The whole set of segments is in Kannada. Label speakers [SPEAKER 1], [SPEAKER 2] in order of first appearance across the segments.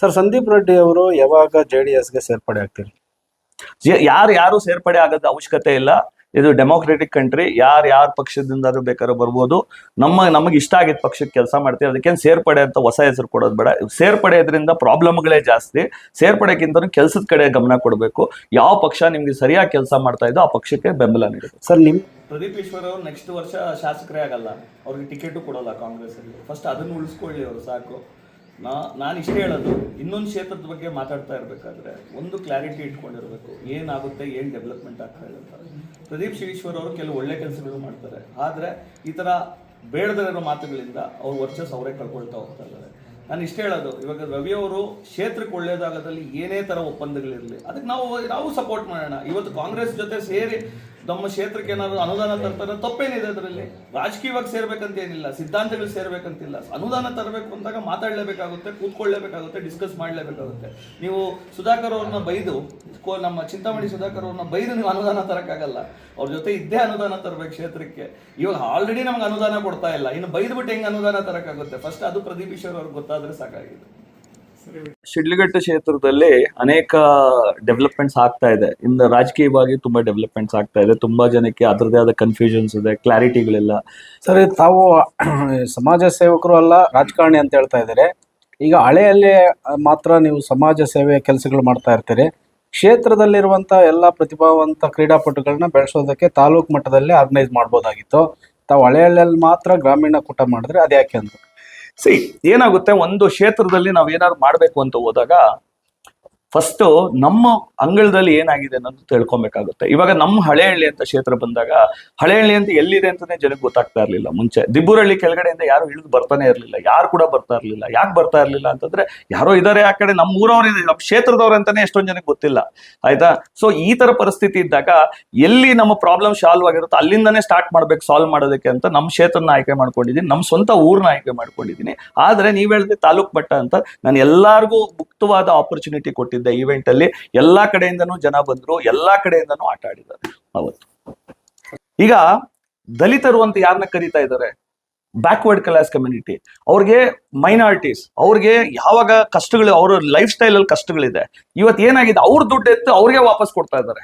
[SPEAKER 1] ಸರ್ ಸಂದೀಪ್ ರೆಡ್ಡಿ ಅವರು ಯಾವಾಗ ಜೆ ಡಿ ಎಸ್ಗೆ ಸೇರ್ಪಡೆ ಆಗ್ತೀರಿ?
[SPEAKER 2] ಯಾರು ಯಾರು ಸೇರ್ಪಡೆ ಆಗದ ಅವಶ್ಯಕತೆ ಇಲ್ಲ. ಇದು ಡೆಮೋಕ್ರೆಟಿಕ್ ಕಂಟ್ರಿ ಯಾರು ಯಾರ ಪಕ್ಷದಿಂದಾದ್ರೂ ಬೇಕಾದ್ರೂ ಬರ್ಬೋದು. ನಮ್ಮ ನಮಗೆ ಇಷ್ಟ ಆಗಿದ್ದ ಪಕ್ಷಕ್ಕೆ ಕೆಲಸ ಮಾಡ್ತೀವಿ. ಅದಕ್ಕೇನು ಸೇರ್ಪಡೆ ಅಂತ ಹೊಸ ಹೆಸರು ಕೊಡೋದು ಬೇಡ. ಸೇರ್ಪಡೆ ಇದರಿಂದ ಪ್ರಾಬ್ಲಮ್ಗಳೇ ಜಾಸ್ತಿ. ಸೇರ್ಪಡೆಗಿಂತ ಕೆಲಸದ ಕಡೆ ಗಮನ ಕೊಡಬೇಕು. ಯಾವ ಪಕ್ಷ ನಿಮಗೆ ಸರಿಯಾಗಿ ಕೆಲಸ ಮಾಡ್ತಾ ಇದ್ದೋ ಆ ಪಕ್ಷಕ್ಕೆ ಬೆಂಬಲ ನೀಡುತ್ತೆ.
[SPEAKER 1] ಸರ್ ನಿಮ್
[SPEAKER 2] ಪ್ರದೀಪ್ ಈಶ್ವರ್ ಅವರು ನೆಕ್ಸ್ಟ್ ವರ್ಷ ಶಾಸಕರೇ ಆಗಲ್ಲ. ಅವ್ರಿಗೆ ಟಿಕೆಟು ಕೊಡೋಲ್ಲ ಕಾಂಗ್ರೆಸ್ ಅಲ್ಲಿ ಫಸ್ಟ್ ಅದನ್ನು ಉಳಿಸ್ಕೊಳ್ಳಿ ಅವರು ಸಾಕು. ನಾ, ನಾನು ಇಷ್ಟೇ ಹೇಳೋದು, ಇನ್ನೊಂದು ಕ್ಷೇತ್ರದ ಬಗ್ಗೆ ಮಾತಾಡ್ತಾ ಇರಬೇಕಾದ್ರೆ ಒಂದು ಕ್ಲಾರಿಟಿ ಇಟ್ಕೊಂಡಿರಬೇಕು. ಏನಾಗುತ್ತೆ, ಏನು ಡೆವಲಪ್ಮೆಂಟ್ ಆಗ್ತಾ ಇದೆ ಪ್ರದೀಪ್ ಶಿರೀಶ್ವರ್ ಅವರು ಕೆಲವು ಒಳ್ಳೆ ಕೆಲಸಗಳು ಮಾಡ್ತಾರೆ. ಆದರೆ ಈ ಥರ ಬೇಡದಿರೋ ಮಾತುಗಳಿಂದ ಅವ್ರ ವರ್ಚಸ್ ಅವರೇ ಕಳ್ಕೊಳ್ತಾ ಹೋಗ್ತಾ ಇದ್ದಾರೆ. ನಾನು ಇಷ್ಟೇ ಹೇಳೋದು, ಇವಾಗ ರವಿ ಅವರು ಕ್ಷೇತ್ರಕ್ಕೆ ಒಳ್ಳೆಯದಾಗದಲ್ಲಿ ಏನೇ ಥರ ಒಪ್ಪಂದಗಳಿರಲಿ, ಅದಕ್ಕೆ ನಾವು ನಾವು ಸಪೋರ್ಟ್ ಮಾಡೋಣ. ಇವತ್ತು ಕಾಂಗ್ರೆಸ್ ಜೊತೆ ಸೇರಿ ನಮ್ಮ ಕ್ಷೇತ್ರಕ್ಕೆ ಏನಾದ್ರು ಅನುದಾನ ತರ್ತಾರೆ ತಪ್ಪೇನಿದೆ ಅದರಲ್ಲಿ? ರಾಜಕೀಯವಾಗಿ ಸೇರ್ಬೇಕಂತ ಏನಿಲ್ಲ ಸಿದ್ಧಾಂತಗಳು ಸೇರ್ಬೇಕಂತಿಲ್ಲ. ಅನುದಾನ ತರಬೇಕು ಅಂದಾಗ ಮಾತಾಡಲೇಬೇಕಾಗುತ್ತೆ ಕೂತ್ಕೊಳ್ಳೇಬೇಕಾಗುತ್ತೆ ಡಿಸ್ಕಸ್ ಮಾಡಲೇಬೇಕಾಗುತ್ತೆ. ನೀವು ಸುಧಾಕರ್ ಅವ್ರನ್ನ ಬೈದು ನಮ್ಮ ಚಿಂತಾಮಣಿ ಸುಧಾಕರ್ ಅವ್ರನ್ನ ಬೈದು ನೀವು ಅನುದಾನ ತರಕ್ಕಾಗಲ್ಲ. ಅವ್ರ ಜೊತೆ ಇದ್ದೇ ಅನುದಾನ ತರಬೇಕು ಕ್ಷೇತ್ರಕ್ಕೆ. ಇವಾಗ ಆಲ್ರೆಡಿ ನಮ್ಗೆ ಅನುದಾನ ಕೊಡ್ತಾ ಇಲ್ಲ. ಇನ್ನು ಬೈದ್ಬಿಟ್ಟು ಹೆಂಗ್ ಅನುದಾನ ತರಕ್ಕಾಗುತ್ತೆ? ಫಸ್ಟ್ ಅದು ಪ್ರದೀಪ್ ಈಶ್ವರ್ ಅವ್ರಿಗೆ ಗೊತ್ತಾದ್ರೆ ಸಾಕಾಗಿದೆ. ಶಿಡ್ಲಘಟ್ಟ ಕ್ಷೇತ್ರದಲ್ಲಿ ಅನೇಕ ಡೆವಲಪ್ಮೆಂಟ್ಸ್ ಆಗ್ತಾ ಇದೆ. ಇಂದ ರಾಜಕೀಯವಾಗಿ ತುಂಬಾ ಡೆವಲಪ್ಮೆಂಟ್ಸ್ ಆಗ್ತಾ ಇದೆ. ತುಂಬಾ ಜನಕ್ಕೆ ಅದರದೇ ಆದ ಕನ್ಫ್ಯೂಷನ್ಸ್ ಇದೆ ಕ್ಲಾರಿಟಿಗಳಿಲ್ಲ
[SPEAKER 1] ಸರಿ, ತಾವು ಸಮಾಜ ಸೇವಕರು ಅಲ್ಲ, ರಾಜಕಾರಣಿ ಅಂತ ಹೇಳ್ತಾ ಇದ್ದಾರೆ. ಈಗ ಹಳೆಯಲ್ಲಿ ಮಾತ್ರ ನೀವು ಸಮಾಜ ಸೇವೆ ಕೆಲಸಗಳು ಮಾಡ್ತಾ ಇರ್ತೀರಿ. ಕ್ಷೇತ್ರದಲ್ಲಿರುವಂಥ ಎಲ್ಲ ಪ್ರತಿಭಾವಂತ ಕ್ರೀಡಾಪಟುಗಳನ್ನ ಬೆಳೆಸೋದಕ್ಕೆ ತಾಲೂಕು ಮಟ್ಟದಲ್ಲಿ ಆರ್ಗನೈಸ್ ಮಾಡ್ಬೋದಾಗಿತ್ತು. ತಾವು ಹಳೆಯಲ್ಲಿ ಮಾತ್ರ ಗ್ರಾಮೀಣ ಕೂಟ ಮಾಡಿದ್ರೆ ಅದ್ಯಾಕೆ ಅಂತ?
[SPEAKER 2] ಸಿ ಏನಾಗುತ್ತೆ? ಒಂದು ಕ್ಷೇತ್ರದಲ್ಲಿ ನಾವು ಏನಾದ್ರು ಮಾಡಬೇಕು ಅಂತ ಹೋದಾಗ ಫಸ್ಟ್ ನಮ್ಮ ಅಂಗಳದಲ್ಲಿ ಏನಾಗಿದೆ ಅನ್ನೋದು ತಿಳ್ಕೊಬೇಕಾಗುತ್ತೆ. ಇವಾಗ ನಮ್ಮ ಹಳೆಹಳ್ಳಿ ಅಂತ ಕ್ಷೇತ್ರ ಬಂದಾಗ, ಹಳೆಹಳ್ಳಿ ಅಂತ ಎಲ್ಲಿದೆ ಅಂತಾನೆ ಜನಕ್ಕೆ ಗೊತ್ತಾಗ್ತಾ ಇರ್ಲಿಲ್ಲ. ಮುಂಚೆ ದಿಬ್ಬೂರಹಳ್ಳಿ ಕೆಳಗಡೆಯಿಂದ ಯಾರು ಇಳಿದು ಬರ್ತಾನೆ ಇರ್ಲಿಲ್ಲ. ಯಾರು ಕೂಡ ಬರ್ತಾ ಇರ್ಲಿಲ್ಲ. ಯಾಕೆ ಬರ್ತಾ ಇರ್ಲಿಲ್ಲ ಅಂತಂದ್ರೆ, ಯಾರೋ ಇದಾರೆ ಆ ಕಡೆ ನಮ್ಮ ಊರವ್ರು ನಮ್ಮ ಕ್ಷೇತ್ರದವ್ರು ಅಂತಾನೆ ಎಷ್ಟೊಂದು ಜನಕ್ಕೆ ಗೊತ್ತಿಲ್ಲ. ಆಯ್ತಾ? ಸೊ ಈ ತರ ಪರಿಸ್ಥಿತಿ ಇದ್ದಾಗ, ಎಲ್ಲಿ ನಮ್ಮ ಪ್ರಾಬ್ಲಮ್ ಸಾಲ್ವ್ ಆಗಿರುತ್ತೋ ಅಲ್ಲಿಂದನೇ ಸ್ಟಾರ್ಟ್ ಮಾಡ್ಬೇಕು ಸಾಲ್ವ್ ಮಾಡೋದಕ್ಕೆ ಅಂತ ನಮ್ಮ ಕ್ಷೇತ್ರನ ಆಯ್ಕೆ ಮಾಡ್ಕೊಂಡಿದ್ದೀನಿ. ನಮ್ಮ ಸ್ವಂತ ಊರ್ನ ಆಯ್ಕೆ ಮಾಡ್ಕೊಂಡಿದ್ದೀನಿ. ಆದ್ರೆ ನೀವ್ ಹೇಳಿದ್ರೆ ತಾಲೂಕ್ ಮಟ್ಟ ಅಂತ, ನಾನು ಎಲ್ಲಾರ್ಗೂ ಮುಕ್ತವಾದ ಆಪರ್ಚುನಿಟಿ ಕೊಟ್ಟಿದ್ದೆ ಈವೆಂಟ್ ಅಲ್ಲಿ ಎಲ್ಲಾ ಕಡೆಯಿಂದನೂ ಜನ ಬಂದ್ರು, ಎಲ್ಲಾ ಕಡೆಯಿಂದನೂ ಆಟ ಆಡಿದ್ದಾರೆ. ಅವತ್ತು. ಈಗ ದಲಿತರು ಅಂತ ಯಾರನ್ನ ಕರೀತಾ ಇದ್ದಾರೆ? ಬ್ಯಾಕ್ವರ್ಡ್ ಕ್ಲಾಸ್ ಕಮ್ಯುನಿಟಿ ಅವ್ರಿಗೆ ಮೈನಾರಿಟೀಸ್ ಅವ್ರಿಗೆ ಯಾವಾಗ ಕಷ್ಟಗಳು, ಅವ್ರ ಲೈಫ್ ಸ್ಟೈಲ್ ಅಲ್ಲಿ ಕಷ್ಟಗಳಿದೆ. ಇವತ್ತು ಏನಾಗಿದೆ? ಅವ್ರ ದುಡ್ಡು ಎತ್ತು ಅವ್ರಿಗೆ ವಾಪಸ್ ಕೊಡ್ತಾ ಇದ್ದಾರೆ.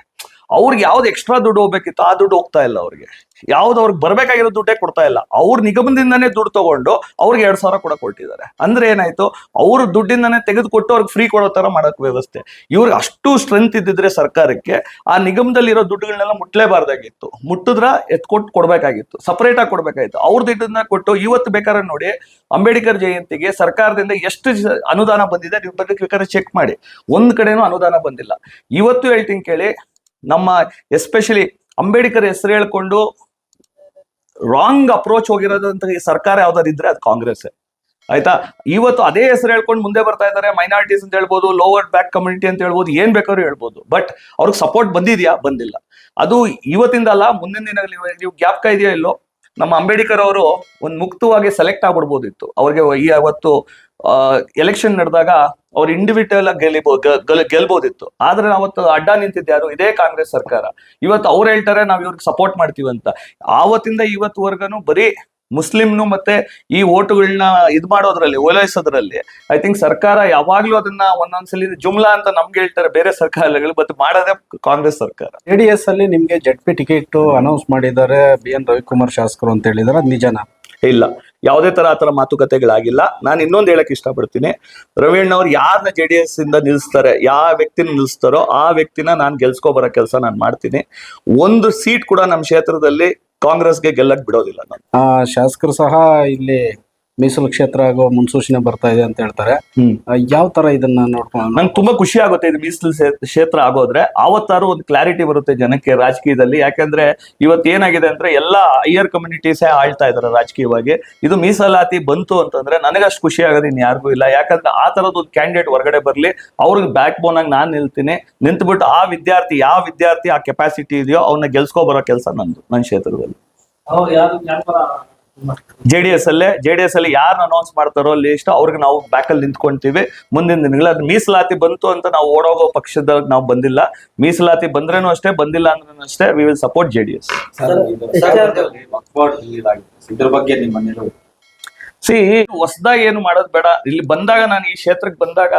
[SPEAKER 2] ಅವ್ರಿಗೆ ಯಾವ್ದು ಎಕ್ಸ್ಟ್ರಾ ದುಡ್ಡು ಹೋಗ್ಬೇಕಿತ್ತು, ಆ ದುಡ್ಡು ಹೋಗ್ತಾ ಇಲ್ಲ ಅವ್ರಿಗೆ. ಯಾವ್ದು ಅವ್ರಿಗೆ ಬರ್ಬೇಕಾಗಿರೋ ದುಡ್ಡೇ ಕೊಡ್ತಾ ಇಲ್ಲ. ಅವ್ರ ನಿಗಮದಿಂದನೇ ದುಡ್ಡು ತಗೊಂಡು ಅವ್ರಿಗೆ ಎರಡ್ ಸಾವಿರ ಕೂಡ ಕೊಟ್ಟಿದ್ದಾರೆ. ಅಂದ್ರೆ ಏನಾಯ್ತು? ಅವ್ರ ದುಡ್ಡಿಂದನೇ ತೆಗೆದುಕೊಟ್ಟು ಅವ್ರಿಗೆ ಫ್ರೀ ಕೊಡೋ ತರ ಮಾಡಕ್ ವ್ಯವಸ್ಥೆ. ಇವ್ರಿಗೆ ಅಷ್ಟು ಸ್ಟ್ರೆಂತ್ ಇದ್ದಿದ್ರೆ ಸರ್ಕಾರಕ್ಕೆ ಆ ನಿಗಮದಲ್ಲಿರೋ ದುಡ್ಡುಗಳನ್ನೆಲ್ಲ ಮುಟ್ಲೇಬಾರ್ದಾಗಿತ್ತು. ಮುಟ್ಟಿದ್ರ ಎತ್ಕೊಟ್ಟು ಕೊಡ್ಬೇಕಾಗಿತ್ತು. ಸಪರೇಟ್ ಆಗಿ ಕೊಡ್ಬೇಕಾಗಿತ್ತು. ಅವ್ರ ದುಡ್ಡನ್ನ ಕೊಟ್ಟು ಇವತ್ತು ಬೇಕಾದ್ರೆ ನೋಡಿ ಅಂಬೇಡ್ಕರ್ ಜಯಂತಿಗೆ ಸರ್ಕಾರದಿಂದ ಎಷ್ಟು ಅನುದಾನ ಬಂದಿದೆ, ನೀವು ಬೇಕಾದ್ರೆ ಚೆಕ್ ಮಾಡಿ. ಒಂದ್ ಕಡೆನೂ ಅನುದಾನ ಬಂದಿಲ್ಲ. ಇವತ್ತು ಹೇಳ್ತೀನಿ ಕೇಳಿ ನಮ್ಮ ಎಸ್ಪೆಷಲಿ ಅಂಬೇಡ್ಕರ್ ಹೆಸರು ಹೇಳ್ಕೊಂಡು ರಾಂಗ್ ಅಪ್ರೋಚ್ ಹೋಗಿರೋದಂತ ಸರ್ಕಾರ ಯಾವ್ದಾದ್ರು ಇದ್ರೆ ಅದು ಕಾಂಗ್ರೆಸ್. ಆಯ್ತಾ? ಇವತ್ತು ಅದೇ ಹೆಸರು ಹೇಳ್ಕೊಂಡು ಮುಂದೆ ಬರ್ತಾ ಇದ್ದಾರೆ ಮೈನಾರಿಟೀಸ್ ಅಂತ ಹೇಳ್ಬೋದು ಲೋವರ್ ಬ್ಯಾಕ್ ಕಮ್ಯುನಿಟಿ ಅಂತ ಹೇಳ್ಬೋದು, ಏನ್ ಬೇಕಾದ್ರೂ ಹೇಳ್ಬೋದು. ಬಟ್ ಅವ್ರಿಗೆ ಸಪೋರ್ಟ್ ಬಂದಿದ್ಯಾ? ಬಂದಿಲ್ಲ. ಅದು ಇವತ್ತಿಂದ ಅಲ್ಲ, ಮುಂದಿನ ದಿನಗಳಲ್ಲಿ ನೀವು- ಜ್ಞಾಪಕ ಇದೆಯಾ ಇಲ್ಲೋ? ನಮ್ಮ ಅಂಬೇಡ್ಕರ್ ಅವರು ಒಂದು ಮುಕ್ತವಾಗಿ ಸೆಲೆಕ್ಟ್ ಆಗ್ಬಿಡ್ಬೋದಿತ್ತು. ಅವ್ರಿಗೆ ಈ ಅವತ್ತು ಎಲೆಕ್ಷನ್ ನಡೆದಾಗ ಅವ್ರು ಇಂಡಿವಿಜುವಲ್ ಆಗಿ ಗೆಲ್ಲಿಬೋ ಗ- ಗೆಲ್ಬೋದಿತ್ತು. ಆದ್ರೆ ಅವತ್ತು ಅಡ್ಡ ನಿಂತಿದ್ಯಾರು? ಇದೇ ಕಾಂಗ್ರೆಸ್ ಸರ್ಕಾರ. ಇವತ್ತು ಅವ್ರು ಹೇಳ್ತಾರೆ ನಾವ್ ಇವ್ರಿಗೆ ಸಪೋರ್ಟ್ ಮಾಡ್ತೀವಿ ಅಂತ. ಆವತ್ತಿಂದ ಇವತ್ತುವರೆಗೂ ಬರೀ ಮುಸ್ಲಿಂನು ಮತ್ತೆ ಈ ಓಟುಗಳನ್ನ ಇದ್ ಮಾಡೋದ್ರಲ್ಲಿ ಓಲೈಸೋದ್ರಲ್ಲಿ. ಐ ಥಿಂಕ್ ಸರ್ಕಾರ ಯಾವಾಗ್ಲೂ ಅದನ್ನ ಒಂದೊಂದ್ಸಲಿ ಜುಮ್ಲಾ ಅಂತ ನಮ್ಗೆ ಹೇಳ್ತಾರೆ ಬೇರೆ ಸರ್ಕಾರಗಳು ಬಟ್ ಮಾಡೋದೇ ಕಾಂಗ್ರೆಸ್ ಸರ್ಕಾರ.
[SPEAKER 1] ಜೆ ಡಿ ಎಸ್ ಅಲ್ಲಿ ನಿಮ್ಗೆ ಜೆಡ್ ಪಿ ಟಿಕೆಟ್ ಅನೌನ್ಸ್ ಮಾಡಿದ್ದಾರೆ ಬಿ ಎನ್ ರವಿಕುಮಾರ್ ಶಾಸಕರು ಅಂತ ಹೇಳಿದಾರೆ ಅದು ನಿಜನಾ?
[SPEAKER 2] ಇಲ್ಲ. ಯಾವುದೇ ತರ ಆತರ ಮಾತುಕತೆಗಳಾಗಿಲ್ಲ. ನಾನು ಇನ್ನೊಂದು ಹೇಳಕ್ ಇಷ್ಟಪಡ್ತೀನಿ. ರವೀಣ್ ಅವ್ರು ಯಾರನ್ನ ಜೆ ಡಿ ಎಸ್ ಇಂದ ನಿಲ್ಸ್ತಾರೆ, ಯಾವ ವ್ಯಕ್ತಿನ ನಿಲ್ಸ್ತಾರೋ ಆ ವ್ಯಕ್ತಿನ ನಾನು ಗೆಲ್ಸ್ಕೊ ಬರೋ ಕೆಲಸ ನಾನು ಮಾಡ್ತೀನಿ. ಒಂದು ಸೀಟ್ ಕೂಡ ನಮ್ಮ ಕ್ಷೇತ್ರದಲ್ಲಿ ಕಾಂಗ್ರೆಸ್ಗೆ ಗೆಲ್ಲಕ್ ಬಿಡೋದಿಲ್ಲ ನಾನು.
[SPEAKER 1] ಶಾಸಕರು ಸಹ ಇಲ್ಲಿ ಮೀಸಲು ಕ್ಷೇತ್ರ ಆಗೋ ಮುನ್ಸೂಚನೆ ಬರ್ತಾ ಇದೆ ಅಂತ ಹೇಳ್ತಾರೆ. ಯಾವ ತರ ಇದನ್ನ ನೋಡ್ಕೊಂಡು
[SPEAKER 2] ನಂಗೆ ತುಂಬಾ ಖುಷಿ ಆಗುತ್ತೆ ಇದು ಮೀಸಲು ಕ್ಷೇತ್ರ ಆಗೋದ್ರೆ. ಅವತ್ತಾರು ಒಂದು ಕ್ಲಾರಿಟಿ ಬರುತ್ತೆ ಜನಕ್ಕೆ ರಾಜಕೀಯದಲ್ಲಿ. ಯಾಕಂದ್ರೆ ಇವತ್ತು ಏನಾಗಿದೆ ಅಂದ್ರೆ ಎಲ್ಲಾ ಹೈಯರ್ ಕಮ್ಯುನಿಟೀಸೇ ಆಳ್ತಾ ಇದಾರೆ ರಾಜಕೀಯವಾಗಿ. ಇದು ಮೀಸಲಾತಿ ಬಂತು ಅಂತಂದ್ರೆ ನನಗಷ್ಟು ಖುಷಿ ಆಗೋದು ಇನ್ ಯಾರಿಗೂ ಇಲ್ಲ. ಯಾಕಂದ್ರೆ ಆ ತರದ ಒಂದು ಕ್ಯಾಂಡಿಡೇಟ್ ಹೊರಗಡೆ ಬರ್ಲಿ ಅವ್ರಿಗೆ ಬ್ಯಾಕ್ ಬೋನ್ ಆಗಿ ನಾನು ನಿಲ್ತೀನಿ. ನಿಂತ್ಬಿಟ್ಟು ಆ ವಿದ್ಯಾರ್ಥಿ ಯಾವ ವಿದ್ಯಾರ್ಥಿ ಆ ಕೆಪಾಸಿಟಿ ಇದೆಯೋ ಅವನ್ನ ಗೆಲ್ಸ್ಕೊ ಬರೋ ಕೆಲಸ ನಂದು ನನ್ನ ಕ್ಷೇತ್ರದಲ್ಲಿ. ಜೆ ಡಿ ಎಸ್ ಅಲ್ಲೇ ಜೆ ಡಿ ಎಸ್ ಅಲ್ಲಿ ಯಾರು ಅನೌನ್ಸ್ ಮಾಡ್ತಾರೋ ಲಿಸ್ಟ್ ಅವ್ರಿಗೆ ನಾವು ಬ್ಯಾಕ್ ಅಲ್ಲಿ ನಿಂತ್ಕೊಂತೀವಿ. ಮುಂದಿನ ದಿನಗಳಲ್ಲಿ ಅದು ಮೀಸಲಾತಿ ಬಂತು ಅಂತ ನಾವು ಓಡೋಗೋ ಪಕ್ಷದ ನಾವು ಬಂದಿಲ್ಲ. ಮೀಸಲಾತಿ ಬಂದ್ರೇನು ಅಷ್ಟೇ ಬಂದಿಲ್ಲ ಅಂದ್ರೂ ಅಷ್ಟೇ we will support J D S.
[SPEAKER 3] ಇದ್ರ ಬಗ್ಗೆ ನಿಮ್ಮ
[SPEAKER 2] ಸಿ ಹೊಸದಾಗಿ ಏನು ಮಾಡೋದು ಬೇಡ. ಇಲ್ಲಿ ಬಂದಾಗ ನಾನು ಈ ಕ್ಷೇತ್ರಕ್ಕೆ ಬಂದಾಗ